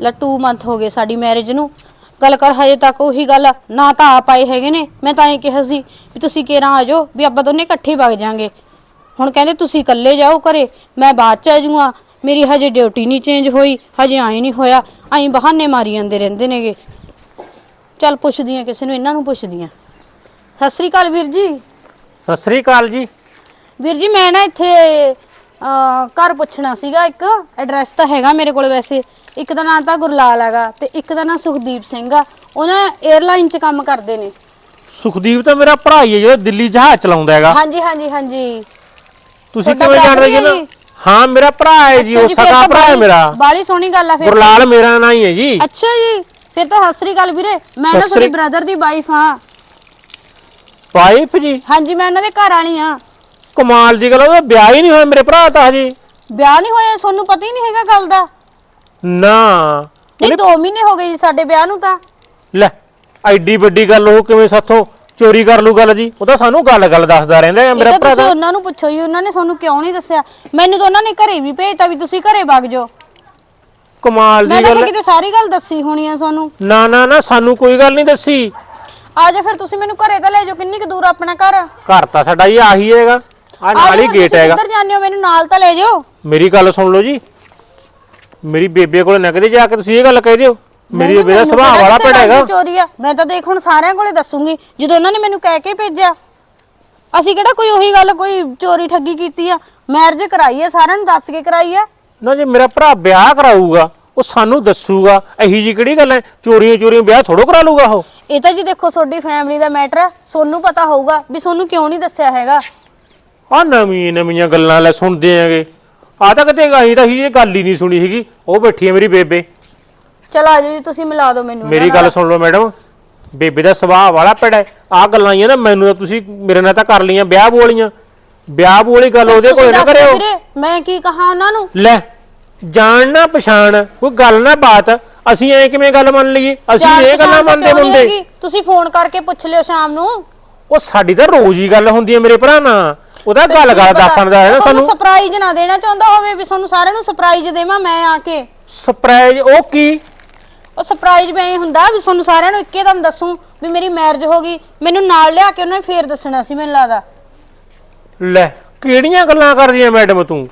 ਲੱਟੂ month ਹੋ ਗਏ ਸਾਡੀ ਮੈਰਿਜ ਨੂੰ। ਗੱਲ ਕਰ ਹਜੇ ਤੱਕ ਉਹੀ ਗੱਲ ਆ, ਨਾ ਤਾਂ ਆਪ ਆਏ ਹੈਗੇ ਨੇ। ਮੈਂ ਤਾਂ ਇਹ ਕਿਹਾ ਸੀ ਵੀ ਤੁਸੀਂ ਕਿਹੜਾ ਆ ਜਾਓ ਵੀ ਆਪਾਂ ਦੋਨੇ ਇਕੱਠੇ ਵਗ ਜਾਾਂਗੇ। ਹੁਣ ਕਹਿੰਦੇ ਤੁਸੀਂ ਇਕੱਲੇ ਜਾਓ ਘਰੇ ਮੈਂ ਬਾਅਦ ਚ ਆ ਜਾਊਂਗਾ। ਮੇਰੀ ਹਜੇ ਡਿਊਟੀ ਨਹੀਂ ਚੇਂਜ ਹੋਈ ਹਜੇ ਆਈ ਨਹੀਂ ਹੋਇਆ। ਐਂ ਬਹਾਨੇ ਮਾਰੀ ਜਾਂਦੇ ਰਹਿੰਦੇ ਨੇਗੇ। ਚੱਲ ਪੁੱਛਦੀ ਆ ਕਿਸੇ ਨੂੰ ਇਹਨਾਂ ਨੂੰ ਪੁੱਛਦੀ ਆ। ਸਤਿ ਸ੍ਰੀ ਅਕਾਲ ਵੀਰ ਜੀ। ਸਤਿ ਸ੍ਰੀ ਅਕਾਲ ਜੀ। ਵੀਰ ਜੀ ਮੈਂ ਨਾ ਇੱਥੇ ਘਰ ਪੁੱਛਣਾ ਸੀਗਾ ਇੱਕ ਐਡਰੈਸ ਤਾਂ ਹੈਗਾ ਮੇਰੇ ਕੋਲ ਵੈਸੇ। ਇੱਕ ਦਾ ਨਾਂ ਤਾਂ ਗੁਰਲਾਲ ਹੈਗਾ ਤੇ ਇੱਕ ਦਾ ਨਾਂ ਸੁਖਦੀਪ ਸਿੰਘ ਆ। ਉਹ ਨਾ 에ਅਰਲਾਈਨ 'ਚ ਕੰਮ ਕਰਦੇ ਨੇ। ਸੁਖਦੀਪ ਤਾਂ ਮੇਰਾ ਭਰਾ ਹੀ ਹੈ ਜਿਹੜਾ ਦਿੱਲੀ ਜਹਾਜ਼ ਚਲਾਉਂਦਾ ਹੈਗਾ। ਹਾਂਜੀ ਹਾਂਜੀ ਹਾਂਜੀ। ਤੁਸੀਂ ਤੁਹਾਡਾ ਕਿਵੇਂ ਜਾਣਦੇ ਜੀ ਹੀ ਨਾ ਹੈ ਮੇਰਾ ਭਰਾ ਹੈ ਜੀ ਉਹ ਸਗਾ ਭਰਾ ਹੈ ਮੇਰਾ। ਬਾਲੀ ਸੋਹਣੀ ਗੱਲ ਆ ਫਿਰ। ਗੁਰਲਾਲ ਮੇਰਾ ਨਾਂ ਹੀ ਹੈ ਜੀ। ਅੱਛਾ ਜੀ ਫਿਰ ਤਾਂ ਸਤਿ ਸ੍ਰੀ ਅਕਾਲ ਵੀਰੇ। ਮੈਂ ਨਾ ਤੁਹਾਡੇ ਬ੍ਰਦਰ ਦੀ ਵਾਈਫ ਹਾਂ। ਵਾਈਫ ਜੀ? ਹਾਂਜੀ ਮੈਂ ਉਹਨਾਂ ਦੇ ਘਰ ਵਾਲੀ ਆ ਕਮਾਲ ਦੀ ਗੱਲ ਉਹਦਾ ਵਿਆਹ ਹੀ ਨਹੀਂ ਹੋਇਆ ਮੇਰੇ ਭਰਾ ਦਾ ਹਜੇ। ਵਿਆਹ ਨਹੀਂ ਹੋਇਆ ਤੁਹਾਨੂੰ ਪਤਾ ਹੀ ਨਹੀਂ ਹੈਗਾ ਗੱਲ ਦਾ। ਨਾ। ਨਹੀਂ 2 ਮਹੀਨੇ ਹੋ ਗਏ ਜੀ ਸਾਡੇ ਵਿਆਹ ਨੂੰ ਤਾਂ। ਲੈ ਐਡੀ ਵੱਡੀ ਗੱਲ ਉਹ ਕਿਵੇਂ ਸਾਥੋਂ ਚੋਰੀ ਕਰ ਲੂ ਗੱਲ ਜੀ? ਉਹ ਤਾਂ ਸਾਨੂੰ ਗੱਲ ਗੱਲ ਦੱਸਦਾ ਰਹਿੰਦਾ ਹੈ ਇਹ ਮੇਰਾ ਤਾਂ ਭਰਾ ਤੁਸੀਂ ਉਹਨਾਂ ਨੂੰ ਪੁੱਛੋ ਜੀ ਉਹਨਾਂ ਨੇ ਤੁਹਾਨੂੰ ਕਿਉਂ ਨਹੀਂ ਦੱਸਿਆ? ਮੈਨੂੰ ਤਾਂ ਉਹਨਾਂ ਨੇ ਘਰੇ ਵੀ ਭੇਜਤਾ ਵੀ ਤੁਸੀਂ ਘਰੇ ਵਗ ਜਾਓ। ਕਮਾਲ ਮੈਂ ਦੀ ਤਾਂ ਗੱਲ ਫਿਰ ਕਿਤੇ ਸਾਰੀ ਗੱਲ ਦੱਸੀ ਹੋਣੀ ਆ ਤੁਹਾਨੂੰ। ਨਾ ਨਾ ਨਾ ਸਾਨੂੰ ਕੋਈ ਗੱਲ ਨਹੀਂ ਦੱਸੀ। ਆ ਜਾ ਫਿਰ ਤੁਸੀਂ ਮੈਨੂੰ ਘਰੇ ਤਾਂ ਲੈ ਜਾਓ ਕਿੰਨੀ ਕੁ ਦੂਰ ਆ ਆਪਣਾ ਘਰ? ਘਰ ਤਾਂ ਸਾਡਾ ਹੀ ਆਹੀ ਹੈਗਾ। ਆ ਨਾਲ ਹੀ ਗੇਟ ਹੈਗਾ। ਕਿੱਧਰ ਜਾਂਦੇ ਹੋ? ਮੈਨੂੰ ਨਾਲ ਤਾਂ ਲੈ ਜਾਓ। ਮੇਰੀ ਗੱਲ ਸੁਣ ਲਓ ਜੀ। ਮੇਰੀ ਬੇਬੇ ਕੋਲ ਨਾ ਕਦੇ ਜਾ ਕੇ ਤੁਸੀਂ ਇਹ ਗੱਲ ਕਹਿ ਦਿਓ। ਮੇਰੀ ਬੇਬੇ ਦਾ ਸੁਭਾਅ ਵਾਲਾ ਦੀ ਹੈਗਾ। ਚੋਰੀ ਆ। ਮੈਂ ਤਾਂ ਦੇਖ ਹੁਣ ਸਾਰਿਆਂ ਕੋਲੇ ਦੱਸੂਗੀ। ਜਦੋਂ ਉਹਨਾਂ ਨੇ ਮੈਨੂੰ ਕਹਿ ਕੇ ਭੇਜਿਆ ਅਸੀਂ ਕਿਹੜਾ ਕੋਈ ਉਹੀ ਗੱਲ ਕੋਈ ਚੋਰੀ ਠੱਗੀ ਕੀਤੀ ਆ? ਮੈਰਿਜ ਕਰਾਈ ਆ ਸਾਰਿਆਂ ਨੂੰ ਦੱਸ ਕੇ ਕਰਾਈ ਆ। ਨਾ ਜੇ ਮੇਰਾ ਭਰਾ ਵਿਆਹ ਕਰਾਊਗਾ ਉਹ ਸਾਨੂੰ ਦੱਸੂਗਾ ਇਹੀ ਜੀ ਕਿਹੜੀ ਗੱਲ ਹੈ? ਚੋਰੀਆਂ ਚੋਰੀਆਂ ਵਿਆਹ ਥੋੜੋ ਕਰਾ ਲੂਗਾ ਉਹ। ਇਹ ਤਾਂ ਜੀ ਦੇਖੋ ਤੁਹਾਡੀ ਫੈਮਿਲੀ ਦਾ ਮੈਟਰ ਆ। ਸੋਨੂੰ ਪਤਾ ਹੋਊਗਾ ਵੀ ਸੋਨੂੰ ਕਿਉਂ ਨਹੀਂ ਦੱਸਿਆ ਹੈਗਾ। ਆ ਨਵੀਂ ਨਵੀਆਂ ਗੱਲਾਂ ਲੈ ਸੁਣਦੇ ਆਂਗੇ। ਆ ਤਾਂ ਕਿਤੇ ਗਾਈ ਤਾਂ ਹੀ ਇਹ ਗੱਲ ਹੀ ਨਹੀਂ ਸੁਣੀ ਹੈਗੀ ਉਹ ਬੈਠੀ ਹੈ ਮੇਰੀ ਬੇਬੇ। ਚਲ ਆ ਜਾਓ ਜੀ ਤੁਸੀਂ ਮਿਲਾ ਦਿਓ ਮੈਨੂੰ ਮੇਰੀ ਗੱਲ ਸੁਣ ਲਓ ਮੈਡਮ। ਬੇਬੇ ਦਾ ਸੁਭਾਅ ਵਾਲਾ ਹੈ। ਆ ਗੱਲਾਂ ਹੀ ਆ ਨਾ ਮੈਨੂੰ ਤਾਂ ਤੁਸੀਂ ਮੇਰੇ ਨਾਲ ਤਾਂ ਕਰ ਲਈਆਂ ਵਿਆਹ ਬੋਲੀਆਂ। ਵਿਆਹ ਬੋਲੀ ਗੱਲ ਉਹਦੇ ਕੋਲ ਨਾ ਕਰਿਓ। ਮੈਂ ਕੀ ਕਹਾ ਉਹਨਾਂ ਨੂੰ? ਲੈ ਜਾਣ ਨਾ ਪਛਾਣ ਕੋਈ ਗੱਲ ਨਾ ਬਾਤ। ਅਸੀਂ ਐ ਕਿਵੇਂ ਗੱਲ ਮੰਨ ਲਈਏ? ਅਸੀਂ ਇਹ ਗੱਲਾਂ ਮੰਨਦੇ ਹੈਗੀ? ਤੁਸੀਂ ਫੋਨ ਕਰਕੇ ਪੁੱਛ ਲਿਓ ਸ਼ਾਮ ਨੂੰ। ਉਹ ਸਾਡੀ ਤਾਂ ਰੋਜ਼ ਹੀ ਗੱਲ ਹੁੰਦੀ ਹੈ ਮੇਰੇ ਭਰਾ ਨਾਲ। ਉਹਦਾ ਗੱਲ ਗੱਲ ਦੱਸਣ ਦਾ ਹੈ ਨਾ ਸਾਨੂੰ ਸਰਪ੍ਰਾਈਜ਼ ਨਾ ਦੇਣਾ ਚਾਹੁੰਦਾ ਹੋਵੇ ਵੀ ਤੁਹਾਨੂੰ ਸਾਰਿਆਂ ਨੂੰ ਸਰਪ੍ਰਾਈਜ਼ ਦੇਵਾਂ ਮੈਂ ਆ ਕੇ। ਸਰਪ੍ਰਾਈਜ਼ ਉਹ ਕੀ? ਉਹ ਸਰਪ੍ਰਾਈਜ਼ ਵੀ ਐਂ ਹੁੰਦਾ ਵੀ ਤੁਹਾਨੂੰ ਸਾਰਿਆਂ ਨੂੰ ਇੱਕੇ ਦਮ ਦੱਸੂ ਵੀ ਮੇਰੀ ਮੈਰਿਜ ਹੋ ਗਈ। ਮੈਨੂੰ ਨਾਲ ਲਿਆ ਕੇ ਉਹਨਾਂ ਨੇ ਫੇਰ ਦੱਸਣਾ ਸੀ ਮੈਨੂੰ ਲੱਗਦਾ। ਲੈ ਕਿਹੜੀਆਂ ਗੱਲਾਂ ਕਰਦੀ ਐ ਮੈਡਮ ਤੂੰ?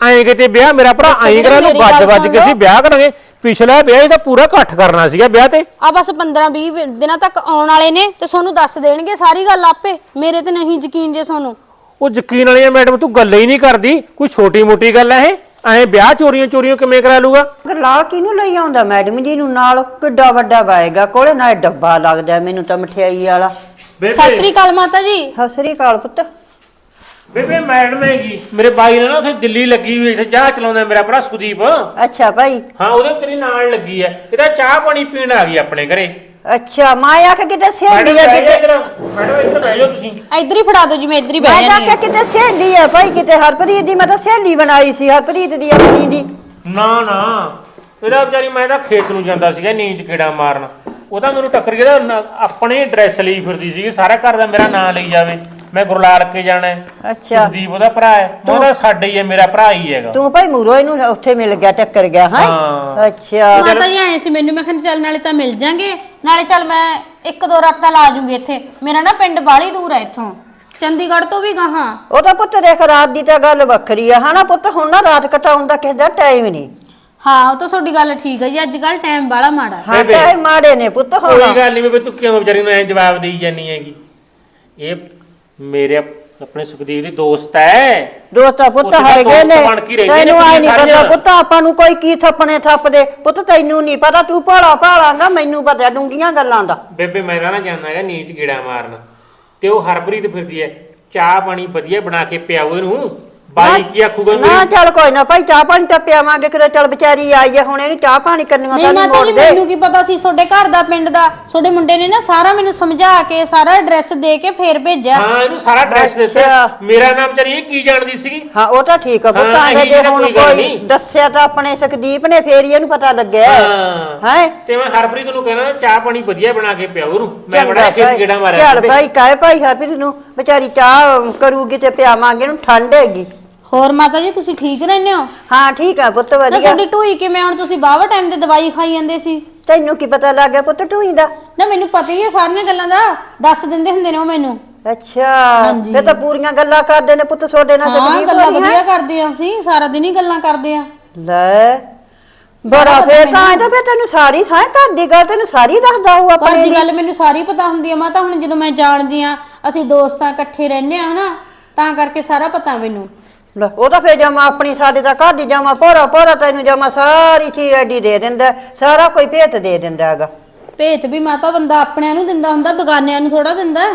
ਐਂ ਕਿਤੇ ਵਿਆਹ ਮੇਰਾ ਭਰਾ ਐਂ ਕਰਾ ਲੂ ਮੇਰੀ ਗੱਲ ਵੱਜ ਵੱਜ ਸੁਣ ਕੇ ਅਸੀਂ ਲਓ। ਵਿਆਹ ਕਰਾਂਗੇ। ਪਿਛਲਾ ਵਿਆਹ ਇਹਦਾ ਪੂਰਾ ਇਕੱਠ ਕਰਨਾ ਸੀਗਾ ਵਿਆਹ ਤੇ। ਆ ਬਸ 15 20 ਦਿਨਾਂ ਤੱਕ ਆਉਣ ਵਾਲੇ ਨੇ ਤੇ ਤੁਹਾਨੂੰ ਦੱਸ ਦੇਣਗੇ ਸਾਰੀ ਗੱਲ ਆਪੇ। ਮੇਰੇ ਤੇ ਨਹੀਂ ਯਕੀਨ ਜੇ ਤੁਹਾਨੂੰ ਉਹ ਯਕੀਨ ਵਾਲੀ ਐ ਮੈਡਮ ਤੂੰ ਗੱਲ ਹੀ ਨਹੀਂ ਕਰਦੀ। ਕੋਈ ਛੋਟੀ ਮੋਟੀ ਗੱਲ ਐ ਇਹ? ਐਂ ਵਿਆਹ ਚੋਰੀਆਂ ਚੋਰੀਆਂ ਕਿਵੇਂ ਕਰਾ ਲੂਗਾ? ਲਾ ਕਿਹਨੂੰ ਲਈ ਆਉਂਦਾ ਮੈਡਮ ਜੀ ਨੂੰ ਨਾਲ? ਕਿੱਡਾ ਵੱਡਾ ਬਾਏਗਾ ਕੋਲੇ ਨਾਲ ਡੱਬਾ ਲੱਗਦਾ ਮੈਨੂੰ ਤਾਂ ਮਠਿਆਈ ਵਾਲਾ। ਸਤਿ ਸ੍ਰੀ ਅਕਾਲ ਮਾਤਾ ਜੀ। ਸਤਿ ਸ੍ਰੀ ਅਕਾਲ ਪੁੱਤ। ਬੇਬੇ ਮੈਡਮ ਹੈਗੀ। ਮੇਰੇ ਬਾਈ ਨੇ ਨਾ ਉੱਥੇ ਦਿੱਲੀ ਲੱਗੀ ਹੋਈ ਇੱਥੇ ਚਾਹ ਚਲਾਉਂਦਾ ਮੇਰਾ ਭਰਾ ਸੁਦੀਪ। ਅੱਛਾ ਭਾਈ। ਹਾਂ ਉਹਦੇ ਤੇਰੀ ਨਾਲ ਲੱਗੀ ਐ ਇਹਦਾ ਚਾਹ ਪਾਣੀ ਪੀਣ ਆ ਗਈ ਆਪਣੇ ਘਰੇ। ਅੱਛਾ ਮੈਂ ਆਖ ਕਿਤੇ ਸਹੇਲੀ ਆ ਕਿਤੇ ਇੱਧਰ ਮੈਡਮ ਇੱਧਰ ਬਹਿ ਜਾਓ ਤੁਸੀਂ। ਇੱਧਰ ਹੀ ਫੜਾ ਦਿਓ ਜੀ ਮੈਂ ਇੱਧਰ ਹੀ ਮੈਂ ਬਹਿ ਤਾਂ ਜਾਂਦੀ ਹਾਂ। ਕਿਤੇ ਸਹੇਲੀ ਆ ਭਾਈ ਕਿਤੇ ਹਰਪ੍ਰੀਤ ਦੀ ਮੈਂ ਤਾਂ ਸਹੇਲੀ ਬਣਾਈ ਸੀ ਹਰਪ੍ਰੀਤ ਦੀ ਆਪਣੀ ਦੀ। ਨਾ ਨਾ। ਇਹਦਾ ਵਿਚਾਰੀ ਮੈਂ ਤਾਂ ਖੇਤ ਨੂੰ ਜਾਂਦਾ ਸੀਗਾ ਨੀਂਦ ਕਿਹੜਾ ਮਾਰਨ। ਉਹ ਤਾਂ ਮੈਨੂੰ ਟੱਕਰ ਗਿਆ ਨਾ- ਆਪਣੇ ਡਰੈਸ ਲਈ ਫਿਰਦੀ ਸੀਗੀ ਸਾਰਾ ਘਰ ਦਾ ਮੇਰਾ ਨਾਂ ਲਈ ਜਾਵੇ। ਮੈਂ ਗੁਰਲਾਲ ਕੇ ਜਾਣਾ ਹੈ। ਅੱਛਾ। ਸੁਦੀਪ ਉਹਦਾ ਭਰਾ ਹੈ। ਉਹ ਤਾਂ ਸਾਡੇ ਹੀ ਹੈ ਮੇਰਾ ਭਰਾ ਹੀ ਹੈਗਾ। ਤੂੰ ਭਾਈ ਮੂਰੋ ਇਹਨੂੰ ਉੱਥੇ ਮਿਲ ਗਿਆ ਟੱਕਰ ਗਿਆ ਹਾਂ? ਹਾਂ। ਅੱਛਾ। ਮਾਤਾ ਜੀ ਆਏ ਸੀ ਮੈਨੂੰ ਮੈਂ ਕਿਹਾ ਚੱਲ ਨਾਲੇ ਤਾਂ ਮਿਲ ਜਾਾਂਗੇ। ਨਾਲੇ ਚੱਲ ਮੈਂ ਇੱਕ ਦੋ ਰਾਤਾਂ ਲਾ ਜੂੰਗੀ ਇੱਥੇ। ਮੇਰਾ ਨਾ ਪਿੰਡ ਬਾਲੀ ਦੂਰ ਹੈ ਇੱਥੋਂ। ਚੰਡੀਗੜ੍ਹ ਤੋਂ ਵੀ ਗਾਹਾਂ। ਉਹ ਤਾਂ ਪੁੱਤ ਦੇਖ ਰਾਤ ਦੀ ਤਾਂ ਗੱਲ ਵੱਖਰੀ ਆ ਹਨਾ ਪੁੱਤ? ਹੁਣ ਨਾ ਰਾਤ ਕਟਾਉਣ ਦਾ ਕਿਸੇ ਦਾ ਟਾਈਮ ਨਹੀਂ। ਹਾਂ ਉਹ ਤਾਂ ਤੁਹਾਡੀ ਗੱਲ ਠੀਕ ਹੈ ਜੀ। ਅੱਜ ਕੱਲ ਟਾਈਮ ਬਾਲਾ ਮਾੜਾ ਹੈ। ਹਾਂ ਬੇਬੇ। ਟਾਈਮ ਮਾੜੇ ਨੇ ਪੁੱਤ ਕੋਈ ਹੁਣ ਗੱਲ ਨਹੀਂ ਬੇਬੇ ਤੂੰ ਕਿਉਂ ਵਿਚਾਰੀ ਨੂੰ ਐ ਜਵਾਬ ਦੇਈ ਜਾਨੀ ਹੈਗੀ? ਇਹ ਮੇਰੇ ਆਪਣੇ ਸੁਖਦੀਪ ਦੀ ਦੋਸਤ ਹੈ ਦੋਸਤਾ ਪੁੱਤ ਉੱਥੇ ਤਾਂ ਹੈਗੇ ਦੋਸਤ ਨੇ। ਬਣ ਕੇ ਹੀ ਰਹਿੰਦੇ ਨੇ ਤੈਨੂੰ ਆਈ ਨਹੀਂ ਪਤਾ ਸਾਰੀਆਂ। ਪੁੱਤ ਆਪਾਂ ਨੂੰ ਕੋਈ ਕੀ ਥੱਪਣੇ ਥੱਪਦੇ। ਪੁੱਤ ਤੈਨੂੰ ਨਹੀਂ ਪਤਾ ਤੂੰ ਭਾਲਾ ਭਾਲਾਂਗਾ ਮੈਨੂੰ ਪਤਾ ਡੂੰਗੀਆਂ ਗੱਲਾਂ ਦਾ। ਬੇਬੇ ਮੈਂ ਤਾਂ ਨਾ ਜਾਂਦਾ ਹੈਗਾ ਨੀਚ ਗੇੜਾ ਮਾਰਨ। ਤੇ ਉਹ ਹਰਪ੍ਰੀਤ ਫਿਰਦੀ ਹੈ ਚਾਹ ਪਾਣੀ ਵਧੀਆ ਬਣਾ ਕੇ ਪਿਆਓ ਇਹਨੂੰ। ਬਾਈ ਕੀ ਆਖੂਗਾ ਨਾ ਚੱਲ ਕੋਈ ਨਾ ਭਾਈ ਚਾਹ ਪਾਣੀ ਤਾਂ ਪਿਆਵਾਂਗੇ ਕਿਤੇ ਚੱਲ ਵਿਚਾਰੀ ਆਈ ਆ ਹੁਣ ਇਹਨੂੰ ਚਾਹ ਪਾਣੀ ਕਰਨੀਆਂ ਨਹੀਂ ਤਾਂ ਨਹੀਂ ਮਾਤਾ ਜੀ ਮੋੜਦੇ। ਮੈਨੂੰ ਕੀ ਪਤਾ ਸੀ ਤੁਹਾਡੇ ਘਰ ਦਾ ਪਿੰਡ ਦਾ ਤੁਹਾਡੇ ਮੁੰਡੇ ਨੇ ਨਾ ਸਾਰਾ ਮੈਨੂੰ ਸਮਝਾ ਕੇ ਸਾਰਾ ਐਡਰੈਸ ਦੇ ਕੇ ਫੇਰ ਭੇਜਿਆ। ਹਾਂ ਇਹਨੂੰ ਸਾਰਾ ਡਰੈਸ ਦਿੱਤਾ। ਅੱਛਾ। ਮੇਰਾ ਨਾਮ ਵਿਚਾਰੀ ਇਹ ਕੀ ਜਾਣਦੀ ਸੀਗੀ? ਹਾਂ ਉਹ ਤਾਂ ਠੀਕ ਆ ਪੁੱਤ ਹਾਂ, ਇਹੀ ਜੇ ਤਾਂ ਹੁਣ ਕੋਈ ਗੱਲ ਕੋਈ ਨਹੀਂ। ਦੱਸਿਆ ਤਾਂ ਆਪਣੇ ਸਕਦੀਪ ਨੇ ਫੇਰ ਹੀ ਇਹਨੂੰ ਪਤਾ ਲੱਗਿਆ। ਹਾਂ। ਹੈ? ਤੇ ਮੈਂ ਹਰਪ੍ਰੀਤ ਨੂੰ ਕਹਿਣਾ ਚਾਹ ਪਾਣੀ ਵਧੀਆ ਬਣਾ ਕੇ ਪਿਆਓ ਉਹਨੂੰ। ਮੈਂ ਬੜਾ ਕੇ ਗੇੜਾ ਮਾਰਿਆ ਚੱਲ। ਭਾਈ ਕਾਏ ਭਾਈ ਹਰਪ੍ਰੀਤ ਨੂੰ ਵਿਚਾਰੀ ਚਾਹ ਕਰੂਗੀ ਤੇ ਪਿਆਵਾਂਗੇ ਨੂੰ ਠੰਡ ਹੈਗੀ। ਹੋਰ ਮਾਤਾ ਜੀ ਤੁਸੀਂ ਠੀਕ ਰਹਿੰਦੇ ਹੋ? ਹਾਂ ਠੀਕ ਆ ਪੁੱਤ ਨਾ ਵਧੀਆ। ਤੁਹਾਡੀ ਢੂਈ ਕਿਵੇਂ ਹੁਣ ਤੁਸੀਂ ਬਾਵਾ ਟਾਈਮ ਤੇ ਦਵਾਈ ਖਾਈ ਜਾਂਦੇ ਸੀ। ਤੈਨੂੰ ਕੀ ਪਤਾ ਲੱਗ ਗਿਆ ਪੁੱਤ ਟੂਈ ਦਾ? ਨਾ ਮੈਨੂੰ ਪਤਾ ਹੀ ਹੈ ਸਾਰੀਆਂ ਗੱਲਾਂ ਦਾ। ਦੱਸ ਦਿੰਦੇ ਹੁੰਦੇ ਨੇ ਉਹ ਮੈਨੂੰ। ਅੱਛਾ ਹਾਂਜੀ। ਇਹ ਤਾਂ ਪੂਰੀਆਂ ਗੱਲਾਂ ਕਰਦੇ ਨੇ ਪੁੱਤ ਤੁਹਾਡੇ ਨਾਲ ਹਾਂ ਤਕਲੀਫ ਗੱਲਾਂ। ਵਧੀਆ ਕਰਦੇ ਆ ਅਸੀਂ ਸਾਰਾ ਦਿਨ ਹੀ ਗੱਲਾਂ ਕਰਦੇ ਆ। ਲੈ ਬੜਾ ਫੇਰ ਤਾਂ ਇਹਦਾ ਫੇਰ ਤੈਨੂੰ ਸਾਰੀ ਹੈ ਘਰ ਦੀ ਗੱਲ ਤੈਨੂੰ ਸਾਰੀ ਦੱਸਦਾ ਉਹ ਘਰ ਆਪਣੇ ਗੱਲ ਮੈਨੂੰ ਸਾਰੀ ਪਤਾ ਹੁੰਦੀ ਆ ਮੈਂ ਤਾਂ ਹੁਣ ਜਦੋਂ ਮੈਂ ਜਾਣਦੀ ਆ ਅਸੀਂ ਦੋਸਤਾਂ ਇਕੱਠੇ ਰਹਿੰਦੇ ਆ ਹਨਾ? ਤਾਂ ਕਰਕੇ ਸਾਰਾ ਪਤਾ ਮੈਨੂੰ। ਲੈ, ਉਹ ਤਾਂ ਫੇਰ ਜਮਾ ਆਪਣੀ ਸਾਡੇ ਤਾਂ ਘਰ ਦੀ ਜਮਾ ਪੋਰਾ ਪੋਰਾ ਤੈਨੂੰ ਜਮਾ ਸਾਰੀ ਚੀਜ਼ ਐਡੀ ਦੇ ਦਿੰਦਾ ਸਾਰਾ ਕੋਈ ਭੇਤ ਦੇ ਦਿੰਦਾ ਹੈਗਾ। ਭੇਤ ਵੀ ਮਾਤਾ ਬੰਦਾ ਆਪਣਿਆਂ ਨੂੰ ਦਿੰਦਾ ਹੁੰਦਾ ਬਗਾਨਿਆਂ ਨੂੰ ਥੋੜਾ ਦਿੰਦਾ ਹੈ।